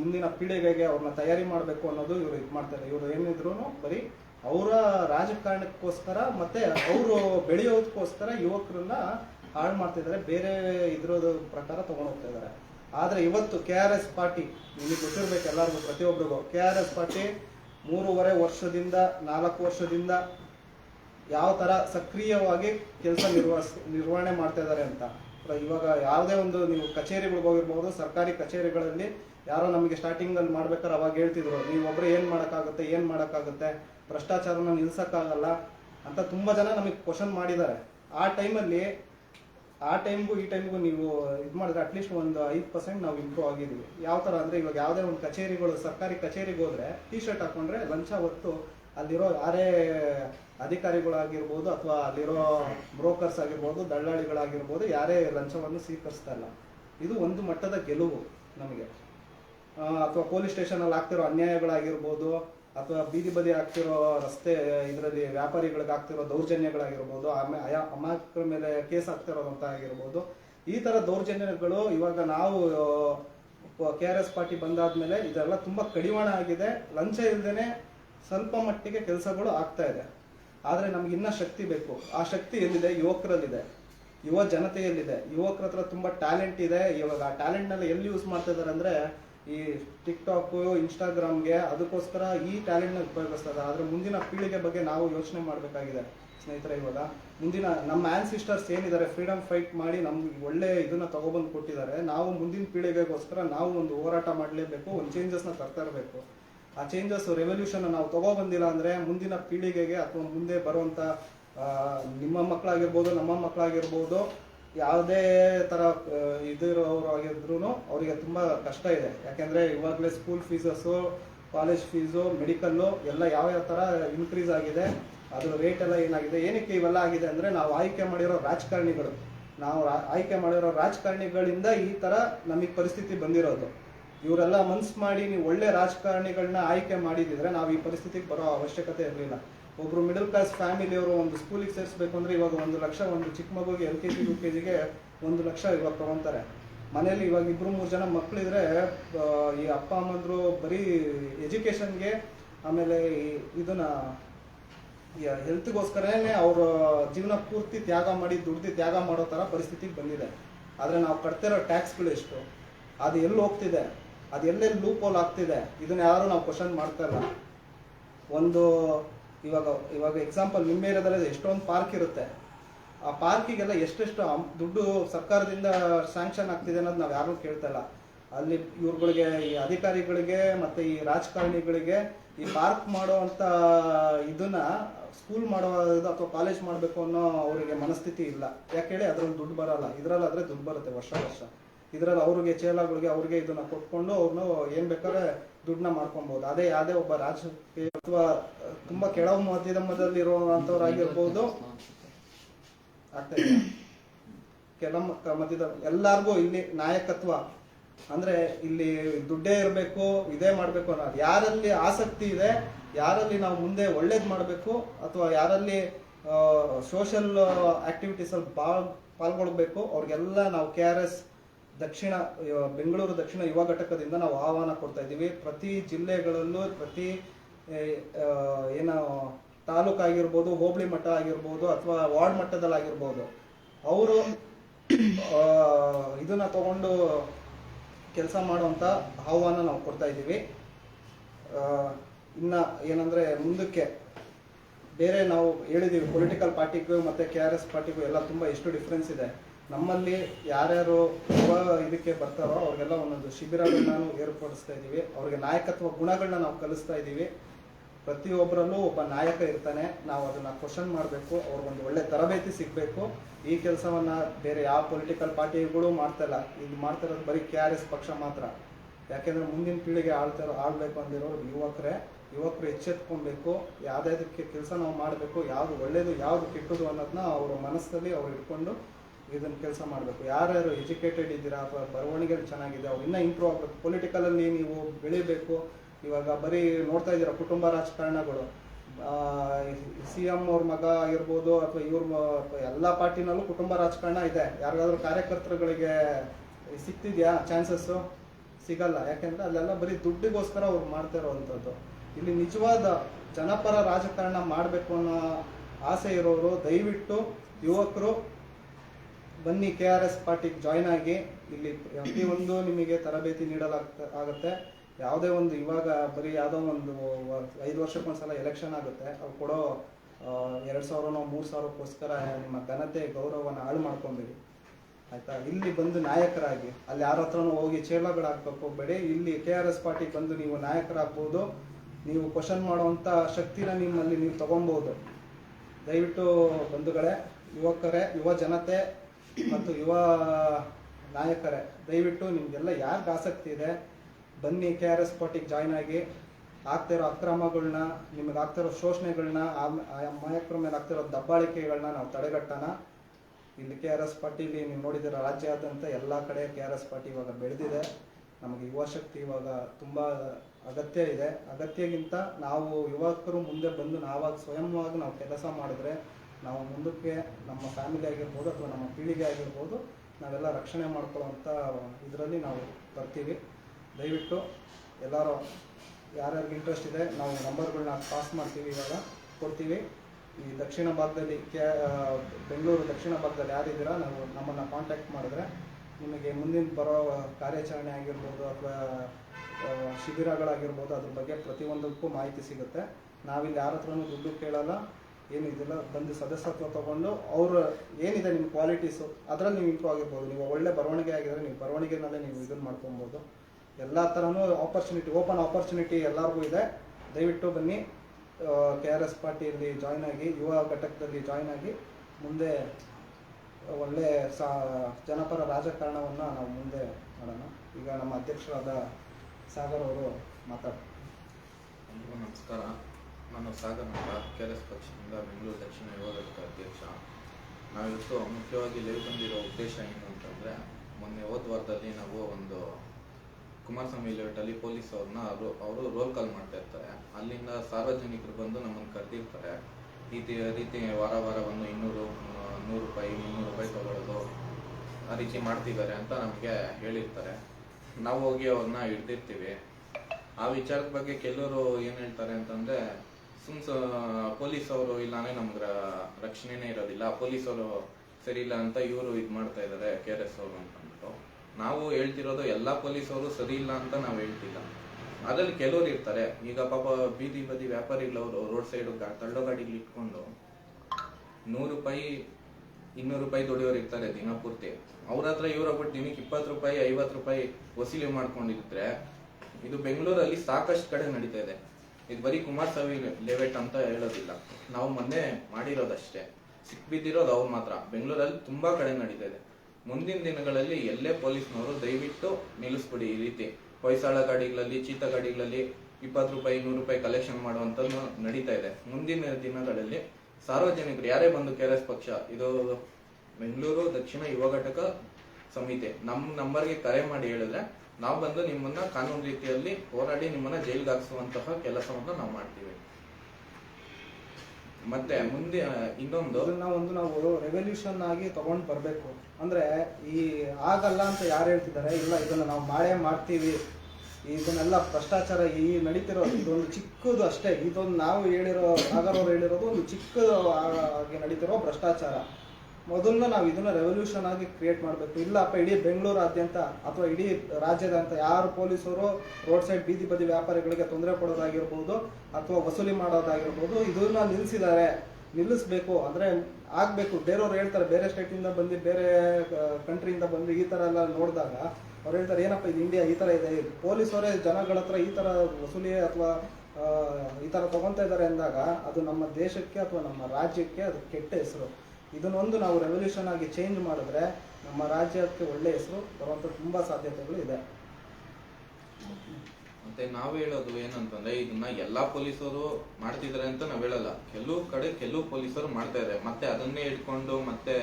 ಮುಂದಿನ ಪೀಳಿಗೆಗೆ ಅವ್ರನ್ನ ತಯಾರಿ ಮಾಡಬೇಕು ಅನ್ನೋದು ಇವರು ಇದು ಮಾಡ್ತಾರೆ ಇವರು ಏನಿದ್ರು ಬರೀ ಅವರ ರಾಜಕಾರಣಕ್ಕೋಸ್ಕರ ಮತ್ತೆ ಅವರು ಬೆಳೆಯೋದಕ್ಕೋಸ್ಕರ ಯುವಕರನ್ನ ಹಾಳು ಮಾಡ್ತಿದ್ದಾರೆ ಬೇರೆ ಇದ್ರದ ಪ್ರಕಾರ ತಗೊಂಡು ಹೋಗ್ತಾ ಇದ್ದಾರೆ. ಆದ್ರೆ ಇವತ್ತು ಕೆ ಆರ್ ಎಸ್ ಪಾರ್ಟಿ, ನಿಮಗೆ ಗೊತ್ತಿರ್ಬೇಕು ಎಲ್ಲರಿಗೂ ಪ್ರತಿಯೊಬ್ಬರಿಗೂ ಕೆ ಆರ್ ಎಸ್ ಪಾರ್ಟಿ ಮೂರುವರೆ ವರ್ಷದಿಂದ, ನಾಲ್ಕು ವರ್ಷದಿಂದ ಯಾವ ತರ ಸಕ್ರಿಯವಾಗಿ ಕೆಲಸ ನಿರ್ವಹಿಸ್, ನಿರ್ವಹಣೆ ಮಾಡ್ತಾ ಇದ್ದಾರೆ ಅಂತ. ಇವಾಗ ಯಾವುದೇ ಒಂದು ನೀವು ಕಚೇರಿಗಳಿಗೆ ಹೋಗಿರ್ಬೋದು, ಸರ್ಕಾರಿ ಕಚೇರಿಗಳಲ್ಲಿ ಯಾರೋ ನಮಗೆ ಸ್ಟಾರ್ಟಿಂಗ್ ಅಲ್ಲಿ ಮಾಡ್ಬೇಕಾದ್ರೆ ಅವಾಗ ಹೇಳ್ತಿದ್ರು ನೀವು ಒಬ್ರು ಏನ್ ಮಾಡಕ್ಕಾಗುತ್ತೆ ಏನ್ ಮಾಡಕ್ಕಾಗುತ್ತೆ? ಭ್ರಷ್ಟಾಚಾರನ ನಿಲ್ಸೋಕ್ಕಾಗಲ್ಲ ಅಂತ ತುಂಬ ಜನ ನಮಗೆ ಕ್ವಶನ್ ಮಾಡಿದ್ದಾರೆ. ಆ ಟೈಮಲ್ಲಿ ಆ ಟೈಮ್ಗೂ ಈ ಟೈಮ್ಗೂ ನೀವು ಇದು ಮಾಡಿದ್ರೆ ಅಟ್ಲೀಸ್ಟ್ ಒಂದು ಐದು ಪರ್ಸೆಂಟ್ ನಾವು ಇಂಪ್ರೂವ್ ಆಗಿದ್ದೀವಿ. ಯಾವ ಥರ ಅಂದರೆ ಇವಾಗ ಯಾವುದೇ ಒಂದು ಕಚೇರಿಗಳು, ಸರ್ಕಾರಿ ಕಚೇರಿಗೆ ಹೋದರೆ ಟಿ ಶರ್ಟ್ ಹಾಕ್ಕೊಂಡ್ರೆ ಲಂಚ ಹೊತ್ತು ಅಲ್ಲಿರೋ ಯಾರೇ ಅಧಿಕಾರಿಗಳಾಗಿರ್ಬೋದು ಅಥವಾ ಅಲ್ಲಿರೋ ಬ್ರೋಕರ್ಸ್ ಆಗಿರ್ಬೋದು ದಳ್ಳಾಳಿಗಳಾಗಿರ್ಬೋದು ಯಾರೇ ಲಂಚವನ್ನು ಸ್ವೀಕರಿಸ್ತಾ ಇಲ್ಲ. ಇದು ಒಂದು ಮಟ್ಟದ ಗೆಲುವು ನಮಗೆ. ಅಥವಾ ಪೊಲೀಸ್ ಸ್ಟೇಷನಲ್ಲಿ ಆಗ್ತಿರೋ ಅನ್ಯಾಯಗಳಾಗಿರ್ಬೋದು ಅಥವಾ ಬೀದಿ ಬದಿ ಆಗ್ತಿರೋ ರಸ್ತೆ, ಇದರಲ್ಲಿ ವ್ಯಾಪಾರಿಗಳಿಗೆ ಆಗ್ತಿರೋ ದೌರ್ಜನ್ಯಗಳಾಗಿರ್ಬೋದು ಆಮೇಲೆ ಅಯಾ ಅಮಾಯಕರ ಮೇಲೆ ಕೇಸ್ ಆಗ್ತಿರೋದಂತ ಆಗಿರ್ಬೋದು ಈ ತರ ದೌರ್ಜನ್ಯಗಳು ಇವಾಗ ನಾವು ಕೆ ಆರ್ ಎಸ್ ಪಾರ್ಟಿ ಬಂದಾದ್ಮೇಲೆ ಇದೆಲ್ಲ ತುಂಬಾ ಕಡಿವಾಣ ಆಗಿದೆ. ಲಂಚ ಇಲ್ಲದೇ ಸ್ವಲ್ಪ ಮಟ್ಟಿಗೆ ಕೆಲಸಗಳು ಆಗ್ತಾ ಇದೆ. ಆದ್ರೆ ನಮ್ಗೆ ಇನ್ನ ಶಕ್ತಿ ಬೇಕು. ಆ ಶಕ್ತಿ ಎಲ್ಲಿದೆ? ಯುವಕರಲ್ಲಿದೆ. ಯುವ ಜನತೆಯಲ್ಲಿದೆ. ಯುವಕರ ಹತ್ರ ತುಂಬ ಟ್ಯಾಲೆಂಟ್ ಇದೆ. ಇವಾಗ ಆ ಟ್ಯಾಲೆಂಟ್ನೆಲ್ಲ ಎಲ್ಲಿ ಯೂಸ್ ಮಾಡ್ತಾ ಇದ್ದಾರೆ ಅಂದರೆ ಈ ಟಿಕ್ ಟಾಕು ಇನ್ಸ್ಟಾಗ್ರಾಮ್ಗೆ ಅದಕ್ಕೋಸ್ಕರ ಈ ಟ್ಯಾಲೆಂಟ್ನ ಉಪಯೋಗಿಸ್ತಾರೆ ಆದರೆ ಮುಂದಿನ ಪೀಳಿಗೆ ಬಗ್ಗೆ ನಾವು ಯೋಚನೆ ಮಾಡಬೇಕಾಗಿದೆ ಸ್ನೇಹಿತರೆ ಇವಾಗ. ಮುಂದಿನ ನಮ್ಮ ಆನ್ಸಿಸ್ಟರ್ಸ್ ಏನಿದ್ದಾರೆ ಫ್ರೀಡಮ್ ಫೈಟ್ ಮಾಡಿ ನಮ್ಗೆ ಒಳ್ಳೆ ಇದನ್ನ ತಗೊಬಂದು ಕೊಟ್ಟಿದ್ದಾರೆ. ನಾವು ಮುಂದಿನ ಪೀಳಿಗೆಗೋಸ್ಕರ ನಾವು ಒಂದು ಹೋರಾಟ ಮಾಡಲೇಬೇಕು, ಒಂದು ಚೇಂಜಸ್ನ ತರ್ತಾ ಇರಬೇಕು. ಆ ಚೇಂಜಸ್ ರೆವಲ್ಯೂಷನ್ ನಾವು ತಗೊಬಂದಿಲ್ಲ ಅಂದ್ರೆ ಮುಂದಿನ ಪೀಳಿಗೆಗೆ ಅಥವಾ ಮುಂದೆ ಬರುವಂತ ನಿಮ್ಮ ಮಕ್ಕಳಾಗಿರ್ಬೋದು ನಮ್ಮ ಮಕ್ಕಳಾಗಿರ್ಬೋದು ಯಾವುದೇ ಆ, ಇದಿರೋರು ಆಗಿದ್ರು ಅವರಿಗೆ ತುಂಬಾ ಕಷ್ಟ ಇದೆ. ಯಾಕೆಂದ್ರೆ ಇವಾಗಲೇ school fees college fees medical ಎಲ್ಲ ಯಾವ ಯಾವ ತರ ಇನ್ಕ್ರೀಸ್ ಆಗಿದೆ ಅದ್ರ ರೇಟ್ ಎಲ್ಲ ಏನಾಗಿದೆ ಏನಕ್ಕೆ ಇವೆಲ್ಲ ಆಗಿದೆ ಅಂದ್ರೆ ನಾವು ಆಯ್ಕೆ ಮಾಡಿರೋ ರಾಜಕಾರಣಿಗಳು. ನಾವು ಆಯ್ಕೆ ಮಾಡಿರೋ ರಾಜಕಾರಣಿಗಳಿಂದ ಈ ತರ ನಮಗೆ ಪರಿಸ್ಥಿತಿ ಬಂದಿರೋದು. ಇವರೆಲ್ಲ ಮನ್ಸ್ ಮಾಡಿ ನೀವು ಒಳ್ಳೆ ರಾಜಕಾರಣಿಗಳನ್ನ ಆಯ್ಕೆ ಮಾಡಿದಿದ್ರೆ ನಾವು ಈ ಪರಿಸ್ಥಿತಿಗೆ ಬರೋ ಅವಶ್ಯಕತೆ ಇರಲಿಲ್ಲ. ಒಬ್ರು ಮಿಡಲ್ ಕ್ಲಾಸ್ ಫ್ಯಾಮಿಲಿಯವರು ಒಂದು ಸ್ಕೂಲಿಗೆ ಸೇರಿಸ್ಬೇಕು ಅಂದ್ರೆ ಇವಾಗ ಒಂದು ಲಕ್ಷ ಒಂದು ಚಿಕ್ಕ ಮಗುಗೆ L K G U K ಜಿಗೆ ಒಂದು ಲಕ್ಷ ಇವಾಗ ತಗೊಂತಾರೆ. ಮನೇಲಿ ಇವಾಗ ಇಬ್ಬರು ಮೂರು ಜನ ಮಕ್ಕಳಿದ್ರೆ ಈ ಅಪ್ಪ ಅಮ್ಮಂದ್ರು ಬರೀ ಎಜುಕೇಷನ್ಗೆ ಆಮೇಲೆ ಇದನ್ನ ಹೆಲ್ತ್ಗೋಸ್ಕರನೇ ಅವ್ರ ಜೀವನ ಪೂರ್ತಿ ತ್ಯಾಗ ಮಾಡಿ, ದುಡ್ದು ತ್ಯಾಗ ಮಾಡೋ ಥರ ಪರಿಸ್ಥಿತಿಗೆ ಬಂದಿದೆ. ಆದರೆ ನಾವು ಕಟ್ತಿರೋ ಟ್ಯಾಕ್ಸ್ಗಳು ಎಷ್ಟು? ಅದು ಎಲ್ಲಿ ಹೋಗ್ತಿದೆ? ಅದು ಎಲ್ಲೆಲ್ಲಿ ಲೂಪ್ ಹೋಲ್ ಆಗ್ತಿದೆ? ಇದನ್ನ ಯಾರು ನಾವು ಕ್ವಶನ್ ಮಾಡ್ತಾ ಇಲ್ಲ. ಒಂದು ಇವಾಗ ಇವಾಗ ಎಕ್ಸಾಂಪಲ್ ನಿಮ್ಮ ಏರಿಯಾದಲ್ಲಿ ಎಷ್ಟೊಂದು ಪಾರ್ಕ್ ಇರುತ್ತೆ. ಆ ಪಾರ್ಕಿಗೆಲ್ಲ ಎಷ್ಟೆಷ್ಟು ದುಡ್ಡು ಸರ್ಕಾರದಿಂದ ಸ್ಯಾಂಕ್ಷನ್ ಆಗ್ತಿದೆ ಅನ್ನೋದು ನಾವು ಯಾರೂ ಕೇಳ್ತಾ ಇಲ್ಲ. ಅಲ್ಲಿ ಇವ್ರುಗಳಿಗೆ, ಈ ಅಧಿಕಾರಿಗಳಿಗೆ ಮತ್ತೆ ಈ ರಾಜಕಾರಣಿಗಳಿಗೆ ಈ ಪಾರ್ಕ್ ಮಾಡೋ ಅಂತ ಇದನ್ನ ಸ್ಕೂಲ್ ಮಾಡೋದು ಅಥವಾ ಕಾಲೇಜ್ ಮಾಡಬೇಕು ಅನ್ನೋ ಅವರಿಗೆ ಮನಸ್ಥಿತಿ ಇಲ್ಲ. ಯಾಕೆ ಹೇಳಿ ಅದ್ರಲ್ಲಿ ದುಡ್ಡು ಬರಲ್ಲ. ಇದರಲ್ಲಿ ಆದ್ರೆ ದುಡ್ಡು ಬರುತ್ತೆ ವರ್ಷ ವರ್ಷ. ಇದ್ರಲ್ಲಿ ಅವ್ರಿಗೆ, ಚೇಲಾಗಳಿಗೆ ಅವ್ರಿಗೆ ಇದನ್ನ ಕೊಟ್ಕೊಂಡು ಅವ್ರನ್ನ ಏನ್ ಬೇಕಾದ್ರೆ ದುಡ್ಡನ್ನ ಮಾಡ್ಕೊಬಹುದು ಅದೇ ಯಾವುದೇ ಒಬ್ಬ ರಾಜಕೀಯ ಅಥವಾ ತುಂಬಾ ಕೆಳವು ಮಧ್ಯದಲ್ಲಿ ಇರುವಂತವ್ರಾಗಿರ್ಬೋದು ಆಗ್ತಾ ಮಧ್ಯದ ಎಲ್ಲಾರ್ಗೂ ಇಲ್ಲಿ ನಾಯಕತ್ವ. ಅಂದ್ರೆ ಇಲ್ಲಿ ದುಡ್ಡೇ ಇರಬೇಕು, ಇದೇ ಮಾಡ್ಬೇಕು ಅನ್ನೋದು. ಯಾರಲ್ಲಿ ಆಸಕ್ತಿ ಇದೆ, ಯಾರಲ್ಲಿ ನಾವು ಮುಂದೆ ಒಳ್ಳೇದ್ ಮಾಡಬೇಕು, ಅಥವಾ ಯಾರಲ್ಲಿ ಸೋಷಲ್ ಆಕ್ಟಿವಿಟೀಸ್ ಅಲ್ಲಿ ಪಾಲ್, ಪಾಲ್ಗೊಳ್ಬೇಕು, ಅವ್ರಿಗೆಲ್ಲ ನಾವು ಕೆ ಆರ್ ಎಸ್ ದಕ್ಷಿಣ ಬೆಂಗಳೂರು ದಕ್ಷಿಣ ಯುವ ಘಟಕದಿಂದ ನಾವು ಆಹ್ವಾನ ಕೊಡ್ತಾ ಇದ್ದೀವಿ. ಪ್ರತಿ ಜಿಲ್ಲೆಗಳಲ್ಲೂ, ಪ್ರತಿ ಏನು, ತಾಲೂಕು ಆಗಿರ್ಬೋದು, ಹೋಬಳಿ ಮಟ್ಟ ಆಗಿರ್ಬೋದು ಅಥವಾ ವಾರ್ಡ್ ಮಟ್ಟದಲ್ಲಿ ಆಗಿರ್ಬೋದು, ಅವರು ಇದನ್ನ ತಗೊಂಡು ಕೆಲಸ ಮಾಡುವಂತ ಆಹ್ವಾನ ನಾವು ಕೊಡ್ತಾ ಇದ್ದೀವಿ. ಇನ್ನು ಏನಂದ್ರೆ ಮುಂದಕ್ಕೆ ಬೇರೆ ನಾವು ಹೇಳಿದೀವಿ ಪೊಲಿಟಿಕಲ್ ಪಾರ್ಟಿಗೂ ಮತ್ತೆ ಕೆ ಆರ್ ಎಸ್ ಪಾರ್ಟಿಗೂ ಎಲ್ಲ ತುಂಬಾ ಎಷ್ಟು ಡಿಫ್ರೆನ್ಸ್ ಇದೆ. ನಮ್ಮಲ್ಲಿ ಯಾರ್ಯಾರು ಯುವ ಇದಕ್ಕೆ ಬರ್ತಾರೋ ಅವ್ರಿಗೆಲ್ಲ ಒಂದೊಂದು ಶಿಬಿರಗಳನ್ನ ಏರ್ಪಡಿಸ್ತಾ ಇದ್ದೀವಿ. ಅವ್ರಿಗೆ ನಾಯಕತ್ವ ಗುಣಗಳನ್ನ ನಾವು ಕಲಿಸ್ತಾ ಇದ್ದೀವಿ. ಪ್ರತಿಯೊಬ್ಬರಲ್ಲೂ ಒಬ್ಬ ನಾಯಕ ಇರ್ತಾನೆ. ನಾವು ಅದನ್ನ ಕ್ವಶನ್ ಮಾಡಬೇಕು. ಅವ್ರಿಗೊಂದು ಒಳ್ಳೆ ತರಬೇತಿ ಸಿಗಬೇಕು. ಈ ಕೆಲಸವನ್ನ ಬೇರೆ ಯಾವ ಪೊಲಿಟಿಕಲ್ ಪಾರ್ಟಿಗಳು ಮಾಡ್ತಾ ಇಲ್ಲ. ಇದು ಮಾಡ್ತಾ ಇರೋದು ಬರೀ ಕೆ ಆರ್ ಎಸ್ ಪಕ್ಷ ಮಾತ್ರ. ಯಾಕೆಂದರೆ ಮುಂದಿನ ಪೀಳಿಗೆ ಆಳ್ತಾರೋ, ಆಳ್ಬೇಕು ಅಂದಿರೋರು ಯುವಕರೇ. ಯುವಕರು ಎಚ್ಚೆತ್ಕೊಬೇಕು ಯಾವ್ದಾದಕ್ಕೆ ಕೆಲಸ ನಾವು ಮಾಡಬೇಕು, ಯಾವ್ದು ಒಳ್ಳೇದು, ಯಾವ್ದು ಕೆಟ್ಟದು ಅನ್ನೋದನ್ನ ಅವ್ರ ಮನಸ್ಸಲ್ಲಿ ಅವ್ರು ಇಟ್ಕೊಂಡು ಇದನ್ನ ಕೆಲಸ ಮಾಡಬೇಕು. ಯಾರ್ಯಾರು ಎಜುಕೇಟೆಡ್ ಇದ್ದೀರಾ ಅಥವಾ ಬರವಣಿಗೆ ಚೆನ್ನಾಗಿದೆ, ಅವ್ರು ಇನ್ನೂ ಇಂಪ್ರೂವ್ ಆಗಬೇಕು. ಪೊಲಿಟಿಕಲಲ್ಲಿ ನೀವು ಬೆಳಿಬೇಕು. ಇವಾಗ ಬರೀ ನೋಡ್ತಾ ಇದ್ದೀರಾ ಕುಟುಂಬ ರಾಜಕಾರಣಗಳು. ಸಿ ಎಂ ಅವ್ರ ಮಗ ಆಗಿರ್ಬೋದು ಅಥವಾ ಇವ್ರ ಎಲ್ಲ ಪಾರ್ಟಿನಲ್ಲೂ ಕುಟುಂಬ ರಾಜಕಾರಣ ಇದೆ. ಯಾರಿಗಾದ್ರೂ ಕಾರ್ಯಕರ್ತರುಗಳಿಗೆ ಸಿಗ್ತಿದ್ಯಾ ಚಾನ್ಸಸ್ಸು ಸಿಗಲ್ಲ. ಯಾಕೆಂದ್ರೆ ಅಲ್ಲೆಲ್ಲ ಬರೀ ದುಡ್ಡಿಗೋಸ್ಕರ ಅವ್ರು ಮಾಡ್ತಾ ಇರೋವಂಥದ್ದು. ಇಲ್ಲಿ ನಿಜವಾದ ಜನಪರ ರಾಜಕಾರಣ ಮಾಡಬೇಕು ಅನ್ನೋ ಆಸೆ ಇರೋರು ದಯವಿಟ್ಟು ಯುವಕರು ಬನ್ನಿ ಕೆ ಆರ್ ಎಸ್ ಪಾರ್ಟಿಗೆ ಜಾಯ್ನ್ ಆಗಿ. ಇಲ್ಲಿ ಪ್ರತಿಯೊಂದು ನಿಮಗೆ ತರಬೇತಿ ನೀಡಲಾಗ್ತ, ಆಗುತ್ತೆ. ಯಾವುದೇ ಒಂದು ಇವಾಗ ಬರೀ ಯಾವುದೋ ಒಂದು ಐದು ಐದು ವರ್ಷಕ್ಕೊಂದ್ಸಲ ಎಲೆಕ್ಷನ್ ಆಗುತ್ತೆ. ಅವ್ರು ಕೊಡೋ ಎರಡು ಸಾವಿರನೋ ಮೂರು ಸಾವಿರಕ್ಕೋಸ್ಕರ ನಿಮ್ಮ ಘನತೆ ಗೌರವನ ಹಾಳು ಮಾಡ್ಕೊಂಬಿಡಿ. ಆಯಿತಾ? ಇಲ್ಲಿ ಬಂದು ನಾಯಕರಾಗಿ. ಅಲ್ಲಿ ಯಾರ ಹತ್ರನೂ ಹೋಗಿ ಚೇಳಗಳಾಗಬೇಕು ಹೋಗಬೇಡಿ. ಇಲ್ಲಿ ಕೆ ಆರ್ ಎಸ್ ಪಾರ್ಟಿಗೆ ಬಂದು ನೀವು ನಾಯಕರಾಗ್ಬೋದು. ನೀವು ಕ್ವಶನ್ ಮಾಡುವಂಥ ಶಕ್ತಿನ ನಿಮ್ಮಲ್ಲಿ ನೀವು ತಗೊಬೋದು. ದಯವಿಟ್ಟು ಬಂಧುಗಳೇ, ಯುವಕರೇ ಯುವ ಜನತೆ ಮತ್ತು ಯುವ ನಾಯಕರೇ, ದಯವಿಟ್ಟು ನಿಮಗೆಲ್ಲ ಯಾರಿಗೆ ಆಸಕ್ತಿ ಇದೆ? ಬನ್ನಿ ಕೆ ಆರ್ ಎಸ್ ಪಾರ್ಟಿಗೆ ಜಾಯ್ನ್ ಆಗಿ. ಆಗ್ತಿರೋ ಅಕ್ರಮಗಳನ್ನ ನಿಮಗೆ ಆಗ್ತಿರೋ ಶೋಷಣೆಗಳನ್ನ ಆ ನಾಯಕರ ಮೇಲೆ ಆಗ್ತಿರೋ ದಬ್ಬಾಳಿಕೆಗಳನ್ನ ನಾವು ತಡೆಗಟ್ಟೋಣ. ಇಲ್ಲಿ ಕೆ ಆರ್ ಎಸ್ ಪಾರ್ಟಿಲಿ ನೀವು ನೋಡಿದಿರೋ ರಾಜ್ಯಾದ್ಯಂತ ಎಲ್ಲ ಕಡೆ ಕೆ ಆರ್ ಎಸ್ ಪಾರ್ಟಿ ಇವಾಗ ಬೆಳೆದಿದೆ. ನಮಗೆ ಯುವ ಶಕ್ತಿ ಇವಾಗ ತುಂಬ ಅಗತ್ಯ ಇದೆ. ಅಗತ್ಯಕ್ಕಿಂತ ನಾವು ಯುವಕರು ಮುಂದೆ ಬಂದು ನಾವಾಗ ಸ್ವಯಂವಾಗಿ ನಾವು ಕೆಲಸ ಮಾಡಿದ್ರೆ ನಾವು ಮುಂದಕ್ಕೆ ನಮ್ಮ ಫ್ಯಾಮಿಲಿ ಆಗಿರ್ಬೋದು ಅಥವಾ ನಮ್ಮ ಪೀಳಿಗೆ ಆಗಿರ್ಬೋದು ನಾವೆಲ್ಲ ರಕ್ಷಣೆ ಮಾಡ್ಕೊಳ್ಳೋವಂಥ ಇದರಲ್ಲಿ ನಾವು ಬರ್ತೀವಿ. ದಯವಿಟ್ಟು ಎಲ್ಲರೂ ಯಾರ್ಯಾರಿಗೆ ಇಂಟ್ರೆಸ್ಟ್ ಇದೆ, ನಾವು ನಂಬರ್ಗಳನ್ನ ಪಾಸ್ ಮಾಡ್ತೀವಿ ಇವಾಗ, ಕೊಡ್ತೀವಿ. ಈ ದಕ್ಷಿಣ ಭಾಗದಲ್ಲಿ ಕ್ಯಾ ಬೆಂಗಳೂರು ದಕ್ಷಿಣ ಭಾಗದಲ್ಲಿ ಯಾರಿದ್ದೀರಾ, ನಾವು ನಮ್ಮನ್ನು ಕಾಂಟ್ಯಾಕ್ಟ್ ಮಾಡಿದ್ರೆ ನಿಮಗೆ ಮುಂದಿನ ಬರೋ ಕಾರ್ಯಾಚರಣೆ ಆಗಿರ್ಬೋದು ಅಥವಾ ಶಿಬಿರಗಳಾಗಿರ್ಬೋದು ಅದ್ರ ಬಗ್ಗೆ ಪ್ರತಿಯೊಂದಕ್ಕೂ ಮಾಹಿತಿ ಸಿಗುತ್ತೆ. ನಾವಿಲ್ಲಿ ಯಾರ ಹತ್ರನೂ ದುಡ್ಡು ಕೇಳಲ್ಲ. ಏನಿದಿಲ್ಲ ಬಂದು ಸದಸ್ಯತ್ವ ತಗೊಂಡು ಅವರು ಏನಿದೆ ನಿಮ್ಮ ಕ್ವಾಲಿಟೀಸು ಅದರಲ್ಲಿ ನೀವು ಇಂಪ್ರೂವ್ ಆಗಿರ್ಬೋದು. ನೀವು ಒಳ್ಳೆ ಬರವಣಿಗೆ ಆಗಿದ್ರೆ ನೀವು ಬರವಣಿಗೆನಲ್ಲೇ ನೀವು ಇದನ್ನು ಮಾಡ್ಕೊಬೋದು. ಎಲ್ಲ ಥರನೂ ಆಪರ್ಚುನಿಟಿ ಓಪನ್ ಆಪರ್ಚುನಿಟಿ ಎಲ್ಲರಿಗೂ ಇದೆ. ದಯವಿಟ್ಟು ಬನ್ನಿ. ಕೆ ಆರ್ ಎಸ್ ಪಾರ್ಟಿಯಲ್ಲಿ ಜಾಯ್ನ್ ಆಗಿ, ಯುವ ಘಟಕದಲ್ಲಿ ಜಾಯ್ನ್ ಆಗಿ ಮುಂದೆ ಒಳ್ಳೆ ಸಾ, ಜನಪರ ರಾಜಕಾರಣವನ್ನು ನಾವು ಮುಂದೆ ಮಾಡೋಣ. ಈಗ ನಮ್ಮ ಅಧ್ಯಕ್ಷರಾದ ಸಾಗರ್ ಅವರು ಮಾತಾಡ್ತಾರೆ. ನಮಸ್ಕಾರ. ನಾನು ಸಾಗರ್ ಕೆ ಆರ್ ಎಸ್ ಪಕ್ಷದಿಂದ ಬೆಂಗಳೂರು ದಕ್ಷಿಣ ವಿಭಾಗದ ಅಧ್ಯಕ್ಷ. ನಾವಿವತ್ತು ಮುಖ್ಯವಾಗಿ ಲೈವ್ ಬಂದಿರೋ ಉದ್ದೇಶ ಏನು ಅಂತಂದರೆ, ಮೊನ್ನೆ ಹೋದ ವಾರದಲ್ಲಿ ನಾವು ಒಂದು ಕುಮಾರಸ್ವಾಮಿ ಲೇಔಟಲ್ಲಿ ಪೊಲೀಸ್ ಅವ್ರನ್ನ ಅವರು ಅವರು ರೋಲ್ ಕಾಲ್ ಮಾಡ್ತಾ ಇರ್ತಾರೆ. ಅಲ್ಲಿಂದ ಸಾರ್ವಜನಿಕರು ಬಂದು ನಮ್ಮನ್ನು ಕರೆದಿರ್ತಾರೆ. ಈ ರೀತಿ ವಾರ ವಾರ ಒಂದು ಇನ್ನೂರು, ನೂರು ರೂಪಾಯಿ, ಮುನ್ನೂರು ರೂಪಾಯಿ ತಗೊಳ್ಳೋದು ಆ ರೀತಿ ಮಾಡ್ತಿದ್ದಾರೆ ಅಂತ ನಮಗೆ ಹೇಳಿರ್ತಾರೆ. ನಾವು ಹೋಗಿ ಅವ್ರನ್ನ ಹಿಡ್ದಿರ್ತೀವಿ. ಆ ವಿಚಾರದ ಬಗ್ಗೆ ಕೆಲವರು ಏನು ಹೇಳ್ತಾರೆ ಅಂತಂದ್ರೆ ಸುಮ್ ಪೊಲೀಸ್ ಅವರು ಇಲ್ಲಾಂದ್ರೆ ನಮ್ಗ ರಕ್ಷಣೆನೇ ಇರೋದಿಲ್ಲ. ಪೊಲೀಸ್ ಅವರು ಸರಿ ಇಲ್ಲ ಅಂತ ಇವರು ಇದ್ ಮಾಡ್ತಾ ಇದಾರೆ, ಕೆ ಆರ್ ಎಸ್ ಅವರು ಅಂತ ಅಂದ್ಬಿಟ್ಟು ನಾವು ಹೇಳ್ತಿರೋದು ಎಲ್ಲಾ ಪೊಲೀಸ್ ಅವರು ಸರಿ ಇಲ್ಲ ಅಂತ ನಾವು ಹೇಳ್ತಿಲ್ಲ. ಅದ್ರಲ್ಲಿ ಕೆಲವರು ಇರ್ತಾರೆ. ಈಗ ಪಾಪ ಬೀದಿ ಬದಿ ವ್ಯಾಪಾರಿಗಳವರು ರೋಡ್ ಸೈಡ್ ತಳ್ಳೋ ಗಾಡಿಗಳು ಇಟ್ಕೊಂಡು ನೂರು ರೂಪಾಯಿ, ಇನ್ನೂರು ರೂಪಾಯಿ ದುಡಿಯೋರು ಇರ್ತಾರೆ ದಿನ ಪೂರ್ತಿ. ಅವ್ರ ಹತ್ರ ಇವ್ರ ಬಿಟ್ಟು ದಿನಕ್ಕೆ ಇಪ್ಪತ್ತು ರೂಪಾಯಿ, ಐವತ್ತು ರೂಪಾಯಿ ವಸೂಲಿ ಮಾಡ್ಕೊಂಡಿದ್ರೆ ಇದು ಬೆಂಗಳೂರಲ್ಲಿ ಸಾಕಷ್ಟು ಕಡೆ ನಡೀತಾ ಇದೆ. ಇದು ಬರೀ ಕುಮಾರಸ್ವಾಮಿ ಲೇವೆಟ್ ಅಂತ ಹೇಳೋದಿಲ್ಲ. ನಾವು ಮೊನ್ನೆ ಮಾಡಿರೋದಷ್ಟೇ. ಸಿಕ್ಬಿದ್ದಿರೋದು ಅವ್ರು ಮಾತ್ರ. ಬೆಂಗಳೂರಲ್ಲಿ ತುಂಬಾ ಕಡೆ ನಡೀತಾ ಇದೆ ಮುಂದಿನ ದಿನಗಳಲ್ಲಿ ಎಲ್ಲೇ ಪೊಲೀಸ್ನವರು ದಯವಿಟ್ಟು ನಿಲ್ಲಿಸ್ಬಿಡಿ ಈ ರೀತಿ. ಹೊಯ್ಸಾಳ ಗಾಡಿಗಳಲ್ಲಿ, ಚೀತ ಗಾಡಿಗಳಲ್ಲಿ ಇಪ್ಪತ್ತು ರೂಪಾಯಿ ನೂರು ರೂಪಾಯಿ ಕಲೆಕ್ಷನ್ ಮಾಡುವಂಥದ್ದು ನಡೀತಾ ಇದೆ. ಮುಂದಿನ ದಿನಗಳಲ್ಲಿ ಸಾರ್ವಜನಿಕರು ಯಾರೇ ಬಂದು ಕೆ ಪಕ್ಷ, ಇದು ಬೆಂಗಳೂರು ದಕ್ಷಿಣ ಯುವ ಘಟಕ ಸಮಿತಿ ನಮ್ಮ ನಂಬರ್ಗೆ ಕರೆ ಮಾಡಿ ಹೇಳಿದ್ರೆ ನಾವು ಬಂದು ನಿಮ್ಮನ್ನ ಕಾನೂನು ರೀತಿಯಲ್ಲಿ ಹೋರಾಡಿ ನಿಮ್ಮನ್ನ ಜೈಲ್ಗೆ ಹಾಕಿಸುವಂತಹ ಕೆಲಸವನ್ನು ನಾವು ಮಾಡ್ತೀವಿ. ಮತ್ತೆ ಮುಂದೆ ಇನ್ನೊಂದು. ಒಂದು ನಾವು ರೆವಲ್ಯೂಷನ್ ಆಗಿ ತಗೊಂಡು ಬರಬೇಕು. ಅಂದ್ರೆ ಈ ಆಗಲ್ಲ ಅಂತ ಯಾರು ಹೇಳ್ತಿದ್ದಾರೆ? ಇಲ್ಲ, ಇದನ್ನ ನಾವು ಮಾಡೇ ಮಾಡ್ತೀವಿ. ಇದನ್ನೆಲ್ಲ ಭ್ರಷ್ಟಾಚಾರ ಈ ನಡೀತಿರೋ ಇದೊಂದು ಚಿಕ್ಕದು ಅಷ್ಟೇ. ಇದೊಂದು ನಾವು ಹೇಳಿರೋ ಸಾಗರ್ ಅವ್ರು ಹೇಳಿರೋದು ಒಂದು ಚಿಕ್ಕದು ಆಗಿ ನಡೀತಿರೋ ಭ್ರಷ್ಟಾಚಾರ. ಮೊದಲು ನಾವು ಇದನ್ನ ರೆವಲ್ಯೂಷನ್ ಆಗಿ ಕ್ರಿಯೇಟ್ ಮಾಡಬೇಕು. ಇಲ್ಲಪ್ಪ ಇಡೀ ಬೆಂಗಳೂರಾದ್ಯಂತ ಅಥವಾ ಇಡೀ ರಾಜ್ಯದಂತ ಯಾರು ಪೊಲೀಸರು ರೋಡ್ ಸೈಡ್ ಬೀದಿ ಬದಿ ವ್ಯಾಪಾರಿಗಳಿಗೆ ತೊಂದರೆ ಕೊಡೋದಾಗಿರ್ಬೋದು ಅಥವಾ ವಸೂಲಿ ಮಾಡೋದಾಗಿರ್ಬೋದು ಇದನ್ನ ನಿಲ್ಲಿಸಿದ್ದಾರೆ ನಿಲ್ಲಿಸ್ಬೇಕು. ಅಂದ್ರೆ ಆಗಬೇಕು. ಬೇರೆಯವ್ರು ಹೇಳ್ತಾರೆ, ಬೇರೆ ಸ್ಟೇಟಿಂದ ಬಂದು ಬೇರೆ ಕಂಟ್ರಿಯಿಂದ ಬಂದು ಈ ಥರ ಎಲ್ಲ ನೋಡಿದಾಗ ಅವ್ರು ಹೇಳ್ತಾರೆ, ಏನಪ್ಪ ಇದು ಇಂಡಿಯಾ ಈ ತರ ಇದೆ. ಪೊಲೀಸರೇ ಜನಗಳ ಹತ್ರ ಈ ತರ ವಸೂಲಿ ಅಥವಾ ಈ ತರ ತೊಗೊತಾ ಇದ್ದಾರೆ ಅಂದಾಗ ಅದು ನಮ್ಮ ದೇಶಕ್ಕೆ ಅಥವಾ ನಮ್ಮ ರಾಜ್ಯಕ್ಕೆ ಅದು ಕೆಟ್ಟ ಹೆಸರು. ಇದನ್ನೊಂದು ನಾವು ರೆವಲ್ಯೂಷನ್ ಆಗಿ ಚೇಂಜ್ ಮಾಡಿದ್ರೆ ನಮ್ಮ ರಾಜ್ಯಕ್ಕೆ ಒಳ್ಳೆ ಹೆಸರು, ಬರುವಂತ ತುಂಬಾ ಸಾಧ್ಯತೆಗಳು ಇದೆ. ಮತ್ತೆ ನಾವು ಹೇಳೋದು ಏನಂತಂದ್ರೆ, ಇದನ್ನ ಎಲ್ಲಾ ಪೊಲೀಸರು ಮಾಡ್ತಿದ್ದಾರೆ ಅಂತ ನಾವ್ ಹೇಳಲ್ಲ. ಕೆಲವು ಕಡೆ ಕೆಲವು ಪೊಲೀಸರು ಮಾಡ್ತಾ ಇದಾರೆ. ಮತ್ತೆ ಅದನ್ನೇ ಇಟ್ಕೊಂಡು ಮತ್ತೆ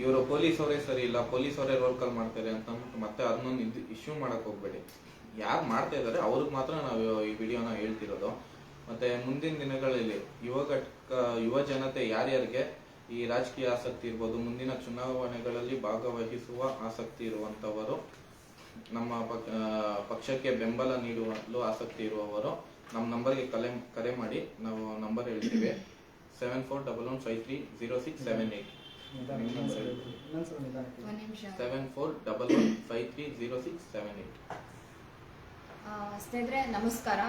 ಇವರು ಪೊಲೀಸವರೇ ಸರಿ ಇಲ್ಲ ಪೊಲೀಸವರೇ ರೋಲ್ ಕಾಲ್ ಮಾಡ್ತಾರೆ ಅಂತ ಮತ್ತೆ ಅದನ್ನೊಂದು ಇಶ್ಯೂ ಮಾಡಕ್ ಹೋಗ್ಬೇಡಿ. ಯಾರು ಮಾಡ್ತಾ ಇದಾರೆ, ಅವ್ರಿಗೆ ಮಾತ್ರ ನಾವು ಈ ವಿಡಿಯೋನ ಹೇಳ್ತಿರೋದು. ಮತ್ತೆ ಮುಂದಿನ ದಿನಗಳಲ್ಲಿ ಯುವ ಘಟಕ, ಯುವ ಜನತೆ ಯಾರ್ಯಾರಿಗೆ ಈ ರಾಜಕೀಯ ಆಸಕ್ತಿ ಇರ್ಬೋದು ಮುಂದಿನ ಚುನಾವಣೆಗಳಲ್ಲಿ ಭಾಗವಹಿಸುವ ಆಸಕ್ತಿ ಇರುವಂತವರು ನಮ್ಮ ಪಕ್- ಪಕ್ಷಕ್ಕೆ ಬೆಂಬಲ ನೀಡುವಲು ಆಸಕ್ತಿ ಇರುವವರು ನಮ್ಮ ನಂಬರ್ಗೆ ಕಲೆ ಕರೆ ಮಾಡಿ ನಾವು ನಂಬರ್ ಹೇಳ್ತೀವಿ. Seven four double one five three zero six seven ನಿಮಿಷ. Seven four double one five three zero six seven eight ಆ, ಸ್ನೇಹಿತರೆ ನಮಸ್ಕಾರ.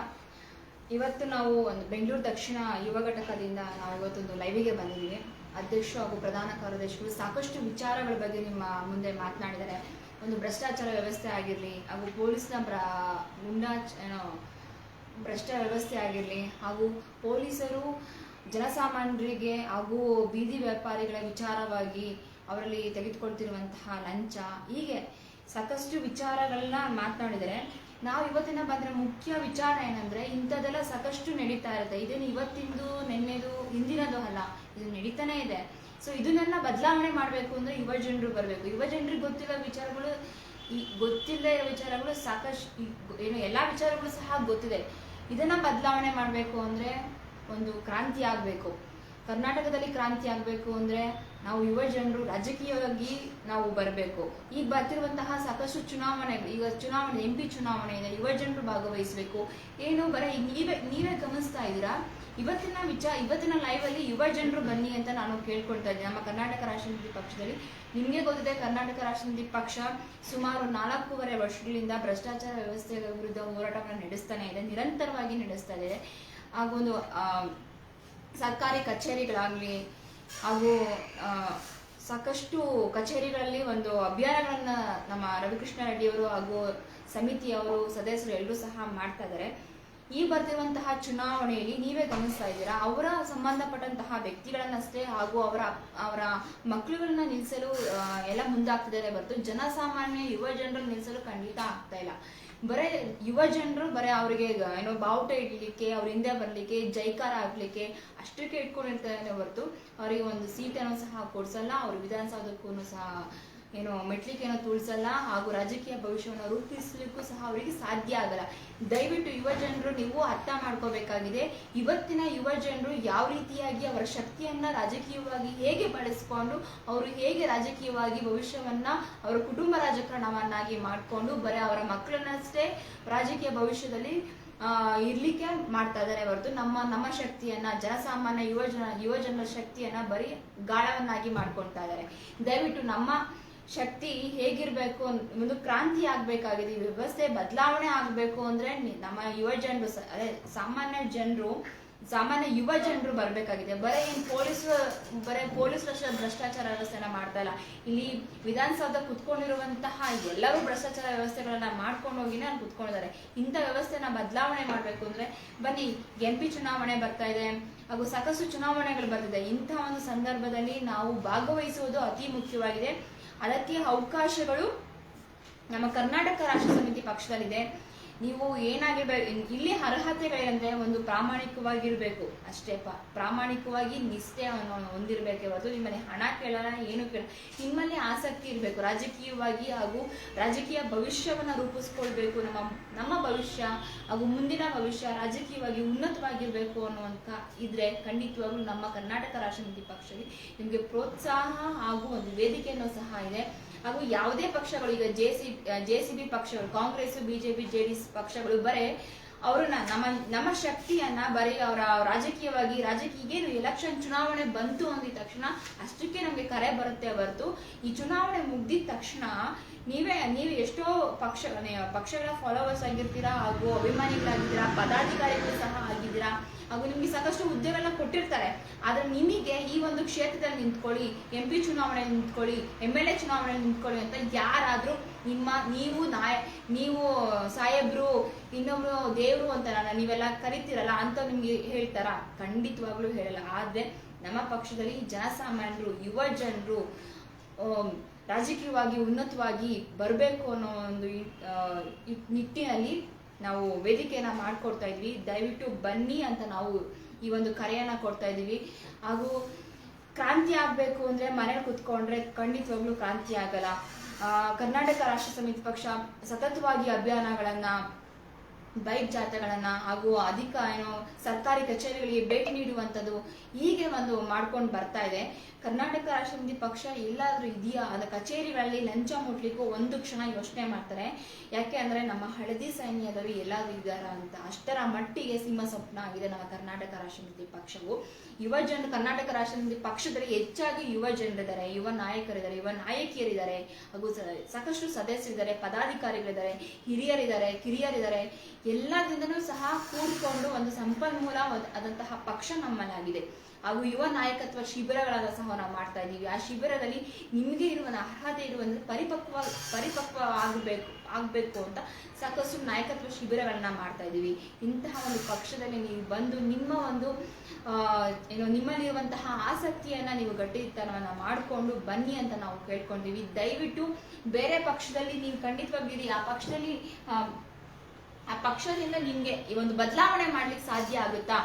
ಇವತ್ತು ನಾವು ಒಂದು ಬೆಂಗಳೂರು ದಕ್ಷಿಣ ಯುವ ಘಟಕದಿಂದ ನಾವು ಇವತ್ತೊಂದು ಲೈವಿಗೆ ಬಂದಿದ್ದೀವಿ. ಅಧ್ಯಕ್ಷರು ಹಾಗೂ ಪ್ರಧಾನ ಕಾರ್ಯದರ್ಶಿಗಳು ಸಾಕಷ್ಟು ವಿಚಾರಗಳ ಬಗ್ಗೆ ನಿಮ್ಮ ಮುಂದೆ ಮಾತನಾಡಿದ್ದಾರೆ. ಒಂದು ಭ್ರಷ್ಟಾಚಾರ ವ್ಯವಸ್ಥೆ ಆಗಿರಲಿ, ಹಾಗೂ ಪೊಲೀಸ್ನ ಬ್ರ ಮುಂಡಾಚ ಏನೋ, ಭ್ರಷ್ಟ ವ್ಯವಸ್ಥೆ ಆಗಿರಲಿ, ಹಾಗೂ ಪೊಲೀಸರು ಜನಸಾಮಾನ್ಯರಿಗೆ ಹಾಗೂ ಬೀದಿ ವ್ಯಾಪಾರಿಗಳ ವಿಚಾರವಾಗಿ ಅವರಲ್ಲಿ ತೆಗೆದುಕೊಳ್ತಿರುವಂತಹ ಲಂಚ, ಹೀಗೆ ಸಾಕಷ್ಟು ವಿಚಾರಗಳನ್ನ ಮಾತನಾಡಿದರೆ ನಾವು ಇವತ್ತಿನ ಬಂದರೆ ಮುಖ್ಯ ವಿಚಾರ ಏನಂದ್ರೆ, ಇಂಥದ್ದೆಲ್ಲ ಸಾಕಷ್ಟು ನಡೀತಾ ಇರುತ್ತೆ. ಇದೇನು ಇವತ್ತಿಂದು, ನಿನ್ನೆದು, ಹಿಂದಿನದು ಅಲ್ಲ. ಇದು ನಡೀತಾನೆ ಇದೆ. ಸೊ ಇದನ್ನೆಲ್ಲ ಬದಲಾವಣೆ ಮಾಡಬೇಕು ಅಂದ್ರೆ ಯುವ ಜನರು ಬರಬೇಕು. ಯುವ ಜನರಿಗೆ ಗೊತ್ತಿಲ್ಲ ವಿಚಾರಗಳು ಈ ಗೊತ್ತಿಲ್ಲದೆ ಇರೋ ವಿಚಾರಗಳು ಸಾಕಷ್ಟು ಏನು ಎಲ್ಲ ವಿಚಾರಗಳು ಸಹ ಗೊತ್ತಿದೆ. ಇದನ್ನ ಬದಲಾವಣೆ ಮಾಡಬೇಕು ಅಂದ್ರೆ ಒಂದು ಕ್ರಾಂತಿ ಆಗಬೇಕು. ಕರ್ನಾಟಕದಲ್ಲಿ ಕ್ರಾಂತಿ ಆಗಬೇಕು ಅಂದ್ರೆ ನಾವು ಯುವ ಜನರು ರಾಜಕೀಯವಾಗಿ ನಾವು ಬರಬೇಕು. ಈಗ ಬರ್ತಿರುವಂತಹ ಸಾಕಷ್ಟು ಚುನಾವಣೆ ಈಗ ಚುನಾವಣೆ, ಎಂ ಪಿ ಚುನಾವಣೆ ಇದೆ. ಯುವ ಜನರು ಭಾಗವಹಿಸಬೇಕು. ಏನು ಬರೀ ನೀವೇ ನೀವೇ ಗಮನಿಸ್ತಾ ಇದ್ದೀರಾ? ಇವತ್ತಿನ ವಿಚಾರ ಇವತ್ತಿನ ಲೈವ್ ಅಲ್ಲಿ ಯುವ ಜನರು ಬನ್ನಿ ಅಂತ ನಾನು ಕೇಳ್ಕೊಳ್ತಾ ಇದ್ದೀನಿ. ನಮ್ಮ ಕರ್ನಾಟಕ ರಾಷ್ಟ್ರನಿಧಿ ಪಕ್ಷದಲ್ಲಿ ನಿಮಗೆ ಗೊತ್ತಿದೆ ಕರ್ನಾಟಕ ರಾಷ್ಟ್ರನಿಧಿ ಪಕ್ಷ ಸುಮಾರು ನಾಲ್ಕೂವರೆ ವರ್ಷಗಳಿಂದ ಭ್ರಷ್ಟಾಚಾರ ವ್ಯವಸ್ಥೆಯ ವಿರುದ್ಧ ಹೋರಾಟವನ್ನು ನಡೆಸ್ತಾನೆ ಇದೆ ನಿರಂತರವಾಗಿ ನಡೆಸ್ತಾ ಇದೆ. ಹಾಗೂ ಒಂದು ಆ, ಸರ್ಕಾರಿ ಕಚೇರಿಗಳಾಗಲಿ ಹಾಗೂ ಸಾಕಷ್ಟು ಕಚೇರಿಗಳಲ್ಲಿ ಒಂದು ಅಭಿಯಾನಗಳನ್ನ ನಮ್ಮ ರವಿಕೃಷ್ಣ ರೆಡ್ಡಿಯವರು ಹಾಗೂ ಸಮಿತಿಯವರು ಸದಸ್ಯರು ಎಲ್ಲರೂ ಸಹ ಮಾಡ್ತಾ ಇದ್ದಾರೆ. ಈ ಬರ್ತಿರುವಂತಹ ಚುನಾವಣೆಯಲ್ಲಿ ನೀವೇ ಗಮನಿಸ್ತಾ ಇದ್ದೀರಾ? ಅವರ ಸಂಬಂಧಪಟ್ಟಂತಹ ವ್ಯಕ್ತಿಗಳನ್ನಷ್ಟೇ ಹಾಗೂ ಅವರ ಅವರ ಮಕ್ಕಳುಗಳನ್ನ ನಿಲ್ಲಿಸಲು ಎಲ್ಲ ಮುಂದಾಗ್ತಿದ್ದಾರೆ ಬರ್ತು ಜನಸಾಮಾನ್ಯ ಯುವ ಜನರನ್ನು ನಿಲ್ಲಿಸಲು ಖಂಡಿತ ಆಗ್ತಾ ಇಲ್ಲ. ಬರೇ ಯುವ ಜನರು ಬರೇ ಅವರಿಗೆ, ಏನೋ ಬಾವುಟ ಇಡ್ಲಿಕ್ಕೆ, ಅವ್ರ ಹಿಂದೆ ಬರ್ಲಿಕ್ಕೆ, ಜೈಕಾರ ಆಗ್ಲಿಕ್ಕೆ ಅಷ್ಟಕ್ಕೆ ಇಟ್ಕೊಂಡಿರ್ತಾರೆ ಹೊರತು ಅವರಿಗೆ ಒಂದು ಸೀಟನ್ನು ಸಹ ಕೊಡ್ಸಲ್ಲ, ಅವ್ರ ವಿಧಾನಸೌಧಕ್ಕೂ ಸಹ ಏನು ಮೆಟ್ಲಿಕೆಯನ್ನು ತುಳಿಸಲ್ಲ ಹಾಗೂ ರಾಜಕೀಯ ಭವಿಷ್ಯವನ್ನು ರೂಪಿಸಲಿಕ್ಕೂ ಸಹ ಅವರಿಗೆ ಸಾಧ್ಯ ಆಗಲ್ಲ. ದಯವಿಟ್ಟು ಯುವ ಜನರು ನೀವು ಅರ್ಥ ಮಾಡ್ಕೋಬೇಕಾಗಿದೆ. ಇವತ್ತಿನ ಯುವ ಜನರು ಯಾವ ರೀತಿಯಾಗಿ ಅವರ ಶಕ್ತಿಯನ್ನ ರಾಜಕೀಯವಾಗಿ ಹೇಗೆ ಬಳಸ್ಕೊಂಡು, ಅವರು ಹೇಗೆ ರಾಜಕೀಯವಾಗಿ ಭವಿಷ್ಯವನ್ನ ಅವರ ಕುಟುಂಬ ರಾಜಕಾರಣವನ್ನಾಗಿ ಮಾಡಿಕೊಂಡು, ಬರೀ ಅವರ ಮಕ್ಕಳನ್ನಷ್ಟೇ ರಾಜಕೀಯ ಭವಿಷ್ಯದಲ್ಲಿ ಇರ್ಲಿಕ್ಕೆ ಮಾಡ್ತಾ ಇದ್ದಾರೆ ಹೊರತು ನಮ್ಮ ನಮ್ಮ ಶಕ್ತಿಯನ್ನ, ಜನಸಾಮಾನ್ಯ ಯುವ ಜನ, ಯುವ ಜನರ ಶಕ್ತಿಯನ್ನ ಬರೀ ಗಾಳವನ್ನಾಗಿ ಮಾಡ್ಕೊಳ್ತಾ ಇದ್ದಾರೆ. ದಯವಿಟ್ಟು ನಮ್ಮ ಶಕ್ತಿ ಹೇಗಿರ್ಬೇಕು ಒಂದು ಕ್ರಾಂತಿ ಆಗ್ಬೇಕಾಗಿದೆ, ಈ ವ್ಯವಸ್ಥೆ ಬದಲಾವಣೆ ಆಗ್ಬೇಕು ಅಂದ್ರೆ ನಮ್ಮ ಯುವ ಜನರು ಅದೇ ಸಾಮಾನ್ಯ ಜನರು, ಸಾಮಾನ್ಯ ಯುವ ಜನರು ಬರ್ಬೇಕಾಗಿದೆ. ಬರೀ ಏನ್ ಪೊಲೀಸ್, ಬರೀ ಪೊಲೀಸ್ ಭ್ರಷ್ಟಾಚಾರ ವ್ಯವಸ್ಥೆನ ಮಾಡ್ತಾ ಇಲ್ಲ. ಇಲ್ಲಿ ವಿಧಾನಸೌಧ ಕುತ್ಕೊಂಡಿರುವಂತಹ ಎಲ್ಲರೂ ಭ್ರಷ್ಟಾಚಾರ ವ್ಯವಸ್ಥೆಗಳನ್ನ ಮಾಡ್ಕೊಂಡು ಹೋಗಿನೇ ಕುತ್ಕೊಂಡಿದ್ದಾರೆ. ಇಂಥ ವ್ಯವಸ್ಥೆನ ಬದಲಾವಣೆ ಮಾಡ್ಬೇಕು ಅಂದ್ರೆ, ಬನ್ನಿ ಎಂ ಪಿ ಚುನಾವಣೆ ಬರ್ತಾ ಇದೆ, ಹಾಗೂ ಸಾಕಷ್ಟು ಚುನಾವಣೆಗಳು ಬರ್ತಿದೆ. ಇಂಥ ಒಂದು ಸಂದರ್ಭದಲ್ಲಿ ನಾವು ಭಾಗವಹಿಸುವುದು ಅತಿ ಮುಖ್ಯವಾಗಿದೆ. ಅದಕ್ಕೆ ಅವಕಾಶಗಳು ನಮ್ಮ ಕರ್ನಾಟಕ ರಾಷ್ಟ್ರ ಸಮಿತಿ ಪಕ್ಷದಲ್ಲಿದೆ. ನೀವು ಏನಾಗಿರ್ಬೇಕು ಇಲ್ಲಿ ಅರ್ಹತೆಗಳಂದ್ರೆ ಒಂದು ಪ್ರಾಮಾಣಿಕವಾಗಿರ್ಬೇಕು. ಅಷ್ಟೇ ಪ ಪ್ರಾಮಾಣಿಕವಾಗಿ ನಿಷ್ಠೆಯನ್ನು ಹೊಂದಿರ್ಬೇಕೆ. ಹೊರತು ನಿಮ್ಮಲ್ಲಿ ಹಣ ಕೇಳಲ್ಲ, ಏನು ಕೇಳ ನಿಮ್ಮಲ್ಲಿ ಆಸಕ್ತಿ ಇರಬೇಕು. ರಾಜಕೀಯವಾಗಿ ಹಾಗೂ ರಾಜಕೀಯ ಭವಿಷ್ಯವನ್ನ ರೂಪಿಸ್ಕೊಳ್ಬೇಕು. ನಮ್ಮ ನಮ್ಮ ಭವಿಷ್ಯ ಹಾಗೂ ಮುಂದಿನ ಭವಿಷ್ಯ ರಾಜಕೀಯವಾಗಿ ಉನ್ನತವಾಗಿರ್ಬೇಕು ಅನ್ನುವಂತ ಇದ್ರೆ ಖಂಡಿತವಾಗ್ಲೂ ನಮ್ಮ ಕರ್ನಾಟಕ ರಾಷ್ಟ್ರ ಸಮಿತಿ ಪಕ್ಷದಲ್ಲಿ ನಿಮಗೆ ಪ್ರೋತ್ಸಾಹ ಹಾಗೂ ಒಂದು ವೇದಿಕೆಯನ್ನು ಸಹ ಇದೆ. ಹಾಗೂ ಯಾವುದೇ ಪಕ್ಷಗಳು ಈಗ J C J C B ಪಕ್ಷಗಳು, Congress BJP J D S ಪಕ್ಷಗಳು ಬರೇ, ಅವ್ರನ್ನ ನಮ್ಮ ನಮ್ಮ ಶಕ್ತಿಯನ್ನ ಬರೀ, ಅವರ ರಾಜಕೀಯವಾಗಿ ರಾಜಕೀಯ ಎಲೆಕ್ಷನ್ ಚುನಾವಣೆ ಬಂತು ಅಂದಿದ ತಕ್ಷಣ ಅಷ್ಟಕ್ಕೆ ನಮಗೆ ಕರೆ ಬರುತ್ತೆ ಹೊರತು, ಈ ಚುನಾವಣೆ ಮುಗ್ದಿದ ತಕ್ಷಣ ನೀವೇ, ನೀವು ಎಷ್ಟೋ ಪಕ್ಷ ಪಕ್ಷಗಳ ಫಾಲೋವರ್ಸ್ ಆಗಿರ್ತೀರಾ ಹಾಗೂ ಅಭಿಮಾನಿಗಳಾಗಿದ್ದೀರಾ, ಪದಾಧಿಕಾರಿಗಳು ಸಹ ಆಗಿದ್ದೀರಾ ಹಾಗೂ ನಿಮ್ಗೆ ಸಾಕಷ್ಟು ಹುದ್ದೆಗಳನ್ನ ಕೊಟ್ಟಿರ್ತಾರೆ. ಆದ್ರೆ ನಿಮಗೆ ಈ ಒಂದು ಕ್ಷೇತ್ರದಲ್ಲಿ ನಿಂತ್ಕೊಳ್ಳಿ ಎಂ ಪಿ ಚುನಾವಣೆ ನಿಂತ್ಕೊಳ್ಳಿ ಎಂ ಎಲ್ ಎ ಚುನಾವಣೆ ನಿಂತ್ಕೊಳ್ಳಿ ಅಂತ ಯಾರಾದ್ರೂ ನಿಮ್ಮ ನೀವು ನಾಯ, ನೀವು ಸಾಹೇಬ್ರು, ಇನ್ನೊಬ್ರು ದೇವ್ರು ಅಂತ ನಾನು ನೀವೆಲ್ಲ ಕರಿತೀರಲ್ಲ ಅಂತ ನಿಮ್ಗೆ ಹೇಳ್ತಾರಾ? ಖಂಡಿತವಾಗ್ಲೂ ಹೇಳಲ್ಲ. ಆದ್ರೆ ನಮ್ಮ ಪಕ್ಷದಲ್ಲಿ ಜನಸಾಮಾನ್ಯರು, ಯುವ ಜನರು ರಾಜಕೀಯವಾಗಿ ಉನ್ನತವಾಗಿ ಬರಬೇಕು ಅನ್ನೋ ಒಂದು ನಿಟ್ಟಿನಲ್ಲಿ ನಾವು ವೇದಿಕೆಯನ್ನ ಮಾಡ್ಕೊಡ್ತಾ ಇದ್ವಿ. ದಯವಿಟ್ಟು ಬನ್ನಿ ಅಂತ ನಾವು ಈ ಒಂದು ಕರೆಯನ್ನ ಕೊಡ್ತಾ ಇದೀವಿ ಹಾಗೂ ಕ್ರಾಂತಿ ಆಗ್ಬೇಕು ಅಂದ್ರೆ ಮನೇಲಿ ಕುತ್ಕೊಂಡ್ರೆ ಖಂಡಿತವಾಗ್ಲೂ ಕ್ರಾಂತಿ ಆಗಲ್ಲ. ಕರ್ನಾಟಕ ರಾಷ್ಟ್ರ ಸಮಿತಿ ಪಕ್ಷ ಸತತವಾಗಿ ಅಭಿಯಾನಗಳನ್ನ ಬೈಕ್ ಜಾಥಾಗಳನ್ನ ಹಾಗೂ ಅಧಿಕ ಏನು ಸರ್ಕಾರಿ ಕಚೇರಿಗಳಿಗೆ ಭೇಟಿ ನೀಡುವಂಥದ್ದು ಹೀಗೆ ಒಂದು ಮಾಡ್ಕೊಂಡು ಬರ್ತಾ ಇದೆ. ಕರ್ನಾಟಕ ರಾಷ್ಟ್ರ ಪಕ್ಷ ಎಲ್ಲಾದ್ರೂ ಇದೆಯಾ ಅದ ಕಚೇರಿಗಳಲ್ಲಿ ಲಂಚ ಮುಟ್ಲಿಕ್ಕೂ ಒಂದು ಕ್ಷಣ ಯೋಚನೆ ಮಾಡ್ತಾರೆ. ಯಾಕೆ ಅಂದ್ರೆ ನಮ್ಮ ಹಳದಿ ಸೈನ್ಯದವರು ಎಲ್ಲಾದ್ರೂ ಇದ್ದಾರಾ ಅಂತ. ಅಷ್ಟರ ಮಟ್ಟಿಗೆ ಸಿಂಹ ಸ್ವಪ್ನ ಆಗಿದೆ ನಮ್ಮ ಕರ್ನಾಟಕ ರಾಷ್ಟ್ರ ಪಕ್ಷವು. ಯುವ ಜನರು ಕರ್ನಾಟಕ ರಾಷ್ಟ್ರ ಪಕ್ಷದಲ್ಲಿ ಹೆಚ್ಚಾಗಿ ಯುವ ಜನರಿದ್ದಾರೆ, ಯುವ ನಾಯಕರಿದ್ದಾರೆ, ಯುವ ನಾಯಕಿಯರಿದ್ದಾರೆ, ಹಾಗೂ ಸಾಕಷ್ಟು ಸದಸ್ಯರಿದ್ದಾರೆ, ಪದಾಧಿಕಾರಿಗಳಿದ್ದಾರೆ, ಹಿರಿಯರಿದ್ದಾರೆ, ಕಿರಿಯರಿದ್ದಾರೆ. ಎಲ್ಲದಿಂದನೂ ಸಹ ಕೂಡಿಕೊಂಡು ಒಂದು ಸಂಪನ್ಮೂಲ ಆದಂತಹ ಪಕ್ಷ ನಮ್ಮಲ್ಲಾಗಿದೆ. ಹಾಗೂ ಯುವ ನಾಯಕತ್ವ ಶಿಬಿರಗಳನ್ನು ಸಹ ನಾವು ಮಾಡ್ತಾ ಇದ್ದೀವಿ. ಆ ಶಿಬಿರದಲ್ಲಿ ನಿಮಗೆ ಇರುವ ಅರ್ಹತೆ ಇರುವಂದ್ರೆ ಪರಿಪಕ್ವ ಪರಿಪಕ್ವ ಆಗಬೇಕು ಆಗಬೇಕು ಅಂತ ಸಾಕಷ್ಟು ನಾಯಕತ್ವ ಶಿಬಿರಗಳನ್ನ ಮಾಡ್ತಾ ಇದ್ದೀವಿ. ಇಂತಹ ಒಂದು ಪಕ್ಷದಲ್ಲಿ ನೀವು ಬಂದು ನಿಮ್ಮ ಒಂದು ಏನು ನಿಮ್ಮಲ್ಲಿರುವಂತಹ ಆಸಕ್ತಿಯನ್ನ ನೀವು ಗಟ್ಟಿತನವನ್ನು ಮಾಡಿಕೊಂಡು ಬನ್ನಿ ಅಂತ ನಾವು ಕೇಳ್ಕೊಂಡಿವಿ. ದಯವಿಟ್ಟು ಬೇರೆ ಪಕ್ಷದಲ್ಲಿ ನೀವು ಖಂಡಿತವಾಗಿರಿ ಆ ಪಕ್ಷದಲ್ಲಿ ಆ, ಪಕ್ಷದಿಂದ ನಿಮ್ಗೆ ಈ ಒಂದು ಬದಲಾವಣೆ ಮಾಡ್ಲಿಕ್ಕೆ ಸಾಧ್ಯ ಆಗುತ್ತಾ?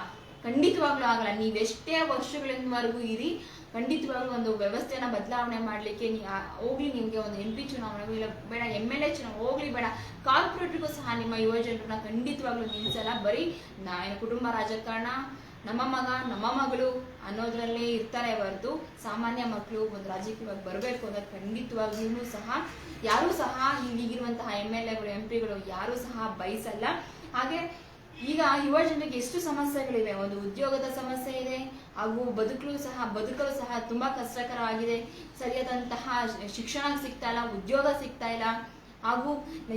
ಖಂಡಿತವಾಗ್ಲೂ ಆಗಲ್ಲ. ನೀವೆಷ್ಟೇ ವರ್ಷಗಳಿಂದವರೆಗೂ ಇರಿ ಖಂಡಿತವಾಗ್ಲೂ ಒಂದು ವ್ಯವಸ್ಥೆನ ಬದಲಾವಣೆ ಮಾಡ್ಲಿಕ್ಕೆ ಹೋಗ್ಲಿ ನಿಮ್ಗೆ ಒಂದು ಎಂ ಪಿ ಚುನಾವಣೆಗೂ ಇಲ್ಲ ಬೇಡ ಎಂ ಎಲ್ ಎ ಚುನಾವಣೆ ಹೋಗ್ಲಿ ಬೇಡ. ಕಾರ್ಪೊರೇಟ್ರಿಗೂ ಸಹ ನಿಮ್ಮ ಯುವ ಜನರನ್ನ ಖಂಡಿತವಾಗ್ಲೂ ನಿಲ್ಸಲ್ಲ. ಬರೀ ನಾ ಏನು ಕುಟುಂಬ ರಾಜಕಾರಣ ನಮ್ಮ ಮಗ ನಮ್ಮ ಮಗಳು ಅನ್ನೋದ್ರಲ್ಲೇ ಇರ್ತಾರೆ ಹೊರತು ಸಾಮಾನ್ಯ ಮಕ್ಕಳು ಒಂದು ರಾಜಕೀಯವಾಗಿ ಬರಬೇಕು ಅಂದ್ರೆ ಖಂಡಿತವಾಗಿಯೂ ಸಹ ಯಾರೂ ಸಹ ಈಗಿರುವಂತಹ ಎಂ ಎಲ್ ಎಗಳು, ಎಂ ಪಿಗಳು ಯಾರೂ ಸಹ ಬಯಸಲ್ಲ. ಹಾಗೆ ಈಗ ಯುವ ಜನರಿಗೆ ಎಷ್ಟು ಸಮಸ್ಯೆಗಳಿವೆ? ಒಂದು ಉದ್ಯೋಗದ ಸಮಸ್ಯೆ ಇದೆ, ಹಾಗೂ ಬದುಕಲು ಸಹ ಬದುಕಲು ಸಹ ತುಂಬಾ ಕಷ್ಟಕರವಾಗಿದೆ. ಸರಿಯಾದಂತಹ ಶಿಕ್ಷಣ ಸಿಗ್ತಾ ಇಲ್ಲ, ಉದ್ಯೋಗ ಸಿಗ್ತಾ ಇಲ್ಲ. ಹಾಗೂ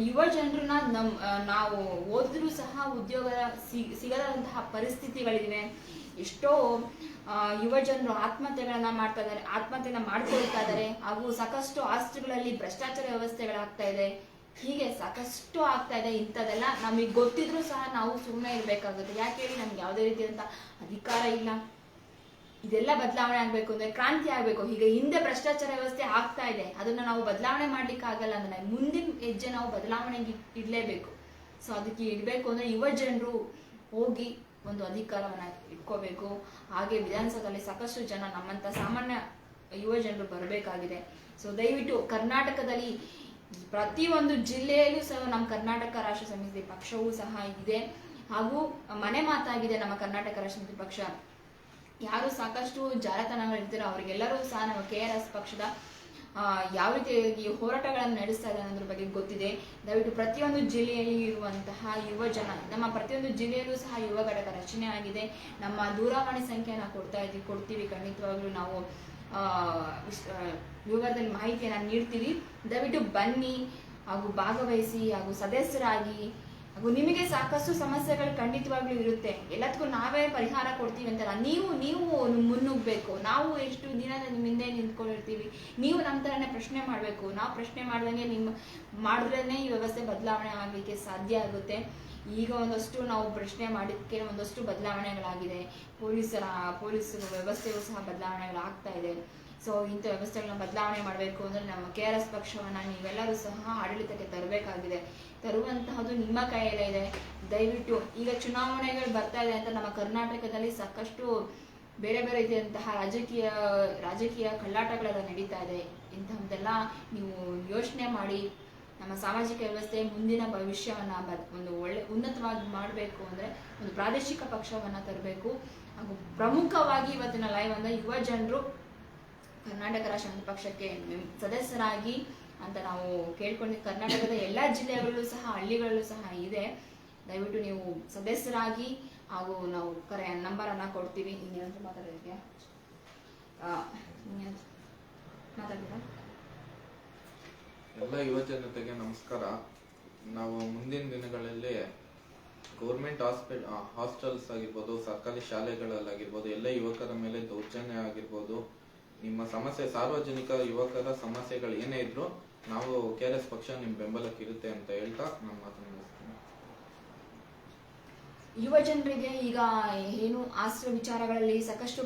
ಯುವ ಜನರನ್ನ ನಮ್ ನಾವು ಓದಿದ್ರು ಸಹ ಉದ್ಯೋಗ ಸಿಗದಂತಹ ಪರಿಸ್ಥಿತಿಗಳಿವೆ ಎಷ್ಟೋ ಯುವ ಜನರು ಆತ್ಮಹತ್ಯೆಗಳನ್ನ ಮಾಡ್ತಾ ಇದ್ದಾರೆ, ಆತ್ಮಹತ್ಯೆನ ಮಾಡ್ಕೊಳ್ತಾ ಇದ್ದಾರೆ. ಹಾಗೂ ಸಾಕಷ್ಟು ಆಸ್ತಿಗಳಲ್ಲಿ ಭ್ರಷ್ಟಾಚಾರ ವ್ಯವಸ್ಥೆಗಳಾಗ್ತಾ ಇದೆ. ಹೀಗೆ ಸಾಕಷ್ಟು ಆಗ್ತಾ ಇದೆ ಇಂಥದ್ದೆಲ್ಲ ನಮಗೆ ಗೊತ್ತಿದ್ರೂ ಸಹ ನಾವು ಸುಮ್ಮನೆ ಇರಬೇಕಾಗುತ್ತೆ. ಯಾಕೆ ಹೇಳಿ ನಮ್ಗೆ ಯಾವುದೇ ರೀತಿಯಾದಂಥ ಅಧಿಕಾರ ಇಲ್ಲ. ಇದೆಲ್ಲ ಬದಲಾವಣೆ ಆಗ್ಬೇಕು ಅಂದ್ರೆ ಕ್ರಾಂತಿ ಆಗ್ಬೇಕು. ಈಗ ಹಿಂದೆ ಭ್ರಷ್ಟಾಚಾರ ವ್ಯವಸ್ಥೆ ಆಗ್ತಾ ಇದೆ. ಅದನ್ನ ನಾವು ಬದಲಾವಣೆ ಮಾಡ್ಲಿಕ್ಕೆ ಆಗಲ್ಲ ಅಂದ್ರೆ ಮುಂದಿನ ಹೆಜ್ಜೆ ನಾವು ಬದಲಾವಣೆಗೆ ಇಡಲೇಬೇಕು. ಸೊ ಅದಕ್ಕೆ ಇಡಬೇಕು ಅಂದ್ರೆ ಯುವ ಜನರು ಹೋಗಿ ಒಂದು ಅಧಿಕಾರವನ್ನ ಇಟ್ಕೋಬೇಕು. ಹಾಗೆ ವಿಧಾನಸೌಧದಲ್ಲಿ ಸಾಕಷ್ಟು ಜನ ನಮ್ಮಂತ ಸಾಮಾನ್ಯ ಯುವ ಜನರು ಬರಬೇಕಾಗಿದೆ. ಸೊ ದಯವಿಟ್ಟು ಕರ್ನಾಟಕದಲ್ಲಿ ಪ್ರತಿಯೊಂದು ಜಿಲ್ಲೆಯಲ್ಲೂ ಸಹ ನಮ್ಮ ಕರ್ನಾಟಕ ರಾಷ್ಟ್ರ ಸಮಿತಿ ಪಕ್ಷವೂ ಸಹ ಇದೆ. ಹಾಗೂ ಮನೆ ಮಾತಾಗಿದೆ ನಮ್ಮ ಕರ್ನಾಟಕ ರಾಷ್ಟ್ರ ಸಮಿತಿ ಪಕ್ಷ. ಯಾರು ಸಾಕಷ್ಟು ಜಾಲತಾಣಗಳು ಅವ್ರಿಗೆಲ್ಲರೂ ಸಹ ನಾವು ಕೆ ಆರ್ ಎಸ್ ಪಕ್ಷದ ಯಾವ ರೀತಿಯಾಗಿ ಹೋರಾಟಗಳನ್ನು ನಡೆಸ್ತಾ ಇದೆ ಅನ್ನೋದ್ರ ಬಗ್ಗೆ ಗೊತ್ತಿದೆ. ದಯವಿಟ್ಟು ಪ್ರತಿಯೊಂದು ಜಿಲ್ಲೆಯಲ್ಲಿ ಇರುವಂತಹ ಯುವ ಜನ, ನಮ್ಮ ಪ್ರತಿಯೊಂದು ಜಿಲ್ಲೆಯಲ್ಲೂ ಸಹ ಯುವ ಘಟಕ ರಚನೆ ಆಗಿದೆ. ನಮ್ಮ ದೂರವಾಣಿ ಸಂಖ್ಯೆಯನ್ನು ಕೊಡ್ತಾ ಇದ್ದೀವಿ ಕೊಡ್ತೀವಿ. ಖಂಡಿತವಾಗ್ಲೂ ನಾವು ವಿವರದಲ್ಲಿ ಮಾಹಿತಿಯನ್ನು ನೀಡ್ತೀವಿ. ದಯವಿಟ್ಟು ಬನ್ನಿ ಹಾಗೂ ಭಾಗವಹಿಸಿ ಹಾಗೂ ಸದಸ್ಯರಾಗಿ ಹಾಗೂ ನಿಮಗೆ ಸಾಕಷ್ಟು ಸಮಸ್ಯೆಗಳು ಖಂಡಿತವಾಗ್ಲೂ ಇರುತ್ತೆ. ಎಲ್ಲದಕ್ಕೂ ನಾವೇ ಪರಿಹಾರ ಕೊಡ್ತೀವಿ ಅಂತಲ್ಲ ನೀವು ನೀವು ಮುನ್ನುಗ್ಬೇಕು. ನಾವು ಎಷ್ಟು ದಿನ ನಿಮ್ಮ ಹಿಂದೆ ನಿಂತ್ಕೊಂಡಿರ್ತೀವಿ. ನೀವು ನಮ್ಮ ಥರನೇ ಪ್ರಶ್ನೆ ಮಾಡಬೇಕು. ನಾವು ಪ್ರಶ್ನೆ ಮಾಡ್ದಂಗೆ ನಿಮ್ಮ ಮಾಡಿದ್ರೇ ಈ ವ್ಯವಸ್ಥೆ ಬದಲಾವಣೆ ಆಗಲಿಕ್ಕೆ ಸಾಧ್ಯ ಆಗುತ್ತೆ. ಈಗ ಒಂದಷ್ಟು ನಾವು ಪ್ರಶ್ನೆ ಮಾಡಿದ್ದಕ್ಕೆ ಒಂದಷ್ಟು ಬದಲಾವಣೆಗಳಾಗಿದೆ. ಪೊಲೀಸರ ಪೊಲೀಸ್ ವ್ಯವಸ್ಥೆಯೂ ಸಹ ಬದಲಾವಣೆಗಳಾಗ್ತಾ ಇದೆ. ಸೊ ಇಂಥ ವ್ಯವಸ್ಥೆಗಳನ್ನ ಬದಲಾವಣೆ ಮಾಡಬೇಕು ಅಂದ್ರೆ ನಮ್ಮ ಕೆ ಆರ್ ಎಸ್ ಪಕ್ಷವನ್ನ ನೀವೆಲ್ಲರೂ ಸಹ ಆಡಳಿತಕ್ಕೆ ತರಬೇಕಾಗಿದೆ. ತರುವಂತಹದ್ದು ನಿಮ್ಮ ಕೈಯಲ್ಲೇ ಇದೆ. ದಯವಿಟ್ಟು ಈಗ ಚುನಾವಣೆಗಳು ಬರ್ತಾ ಇದೆ ಅಂತ ನಮ್ಮ ಕರ್ನಾಟಕದಲ್ಲಿ ಸಾಕಷ್ಟು ಬೇರೆ ಬೇರೆ ರೀತಿಯಂತಹ ರಾಜಕೀಯ ರಾಜಕೀಯ ಕಳ್ಳಾಟಗಳೆಲ್ಲ ನಡೀತಾ ಇದೆ. ಇಂಥದ್ದೆಲ್ಲ ನೀವು ಯೋಚನೆ ಮಾಡಿ ನಮ್ಮ ಸಾಮಾಜಿಕ ವ್ಯವಸ್ಥೆ ಮುಂದಿನ ಭವಿಷ್ಯವನ್ನ ಒಂದು ಒಳ್ಳೆ, ಉನ್ನತವಾಗಿ ಮಾಡಬೇಕು ಅಂದ್ರೆ ಒಂದು ಪ್ರಾದೇಶಿಕ ಪಕ್ಷವನ್ನ ತರಬೇಕು. ಹಾಗೂ ಪ್ರಮುಖವಾಗಿ ಇವತ್ತಿನ ಲೈವ್ ಅಂದ್ರೆ ಯುವ ಜನರು ಕರ್ನಾಟಕ ರಾಷ್ಟ್ರ ಪಕ್ಷಕ್ಕೆ ಸದಸ್ಯರಾಗಿ ಅಂತ ನಾವು ಕೇಳ್ಕೊಂಡು ಕರ್ನಾಟಕದ ಎಲ್ಲ ಜಿಲ್ಲೆಗಳಲ್ಲೂ ಸಹ, ಹಳ್ಳಿಗಳಲ್ಲೂ ಸಹ ಇದೆ. ದಯವಿಟ್ಟು ನೀವು ಸದಸ್ಯರಾಗಿ ಹಾಗೂ ನಾವು ಕರೆ, ನಂಬರನ್ನು ಕೊಡ್ತೀವಿ. ಇನ್ನೇನಾದ್ರು ಮಾತಾಡೋದಕ್ಕೆ ಎಲ್ಲ ಯುವ ಜನತೆಗೆ ನಮಸ್ಕಾರ. ನಾವು ಮುಂದಿನ ದಿನಗಳಲ್ಲಿ ಗೌರ್ಮೆಂಟ್ ಹಾಸ್ಪಿಟ್ ಹಾಸ್ಟೆಲ್ಸ್ ಆಗಿರ್ಬೋದು, ಸರ್ಕಾರಿ ಶಾಲೆಗಳಲ್ಲಾಗಿರ್ಬೋದು, ಎಲ್ಲ ಯುವಕರ ಮೇಲೆ ದೌರ್ಜನ್ಯ ಆಗಿರ್ಬೋದು ನಿಮ್ಮ ಸಮಸ್ಯೆ, ಸಾರ್ವಜನಿಕ ಯುವಕರ ಸಮಸ್ಯೆಗಳು ಏನೇ ಇದ್ರು ನಾವು ಕೆ ಆರ್ ಎಸ್ ಪಕ್ಷ ನಿಮ್ಮ ಬೆಂಬಲಕ್ಕಿರುತ್ತೆ ಅಂತ ಹೇಳ್ತಾ ನಮ್ಮ ಮಾತನ್ನು ಯುವ ಜನರಿಗೆ ಈಗ ಏನು ಆಸ್ತಿ ವಿಚಾರಗಳಲ್ಲಿ ಸಾಕಷ್ಟು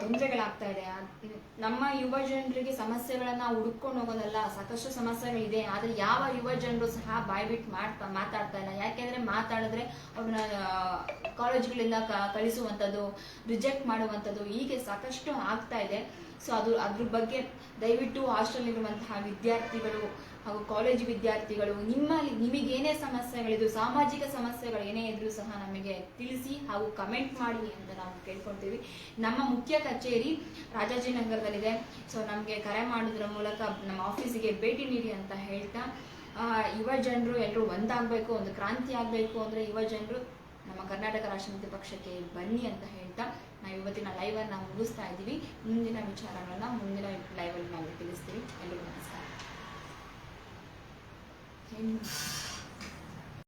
ತೊಂದರೆಗಳಾಗ್ತಾ ಇದೆ. ನಮ್ಮ ಯುವ ಜನರಿಗೆ ಸಮಸ್ಯೆಗಳನ್ನ ಹುಡುಕೊಂಡು ಹೋಗೋದಲ್ಲ, ಸಾಕಷ್ಟು ಸಮಸ್ಯೆಗಳಿದೆ. ಆದ್ರೆ ಯಾವ ಯುವ ಜನರು ಸಹ ಬಾಯ್ಬಿಟ್ಟು ಮಾಡ್ತಾ ಮಾತಾಡ್ತಾ ಇಲ್ಲ. ಯಾಕೆಂದ್ರೆ ಮಾತಾಡಿದ್ರೆ ಅವ್ರನ್ನ ಕಾಲೇಜ್ಗಳಿಂದ ಕಳಿಸುವಂಥದ್ದು, ರಿಜೆಕ್ಟ್ ಮಾಡುವಂಥದ್ದು ಹೀಗೆ ಸಾಕಷ್ಟು ಆಗ್ತಾ ಇದೆ. ಸೊ ಅದು, ಅದ್ರ ಬಗ್ಗೆ ದಯವಿಟ್ಟು ಹಾಸ್ಟೆಲ್ ಇರುವಂತಹ ವಿದ್ಯಾರ್ಥಿಗಳು ಹಾಗೂ ಕಾಲೇಜು ವಿದ್ಯಾರ್ಥಿಗಳು ನಿಮ್ಮಲ್ಲಿ ನಿಮಗೇನೇ ಸಮಸ್ಯೆಗಳಿದ್ದು ಸಾಮಾಜಿಕ ಸಮಸ್ಯೆಗಳು ಏನೇ ಇದ್ರೂ ಸಹ ನಮಗೆ ತಿಳಿಸಿ ಹಾಗೂ ಕಮೆಂಟ್ ಮಾಡಿ ಅಂತ ನಾವು ಕೇಳ್ಕೊಳ್ತೀವಿ. ನಮ್ಮ ಮುಖ್ಯ ಕಚೇರಿ ರಾಜಾಜಿನಗರದಲ್ಲಿದೆ. ಸೊ ನಮಗೆ ಕರೆ ಮಾಡೋದ್ರ ಮೂಲಕ ನಮ್ಮ ಆಫೀಸಿಗೆ ಭೇಟಿ ನೀಡಿ ಅಂತ ಹೇಳ್ತಾ ಯುವ ಜನರು ಎಲ್ಲರೂ ಒಂದಾಗಬೇಕು, ಒಂದು ಕ್ರಾಂತಿ ಆಗಬೇಕು ಅಂದರೆ ಯುವ ಜನರು ನಮ್ಮ ಕರ್ನಾಟಕ ರಾಷ್ಟ್ರಪತಿ ಪಕ್ಷಕ್ಕೆ ಬನ್ನಿ ಅಂತ ಹೇಳ್ತಾ, ನಾವು ಇವತ್ತಿನ ಲೈವನ್ನು ಮುಗಿಸ್ತಾ ಇದ್ದೀವಿ. ಮುಂದಿನ ವಿಚಾರಗಳನ್ನು ಮುಂದಿನ ಲೈವಲ್ಲಿ ನಾವು ತಿಳಿಸ್ತೀವಿ. ಎಲ್ಲರಿಗೂ ನಮಸ್ಕಾರ. 嗯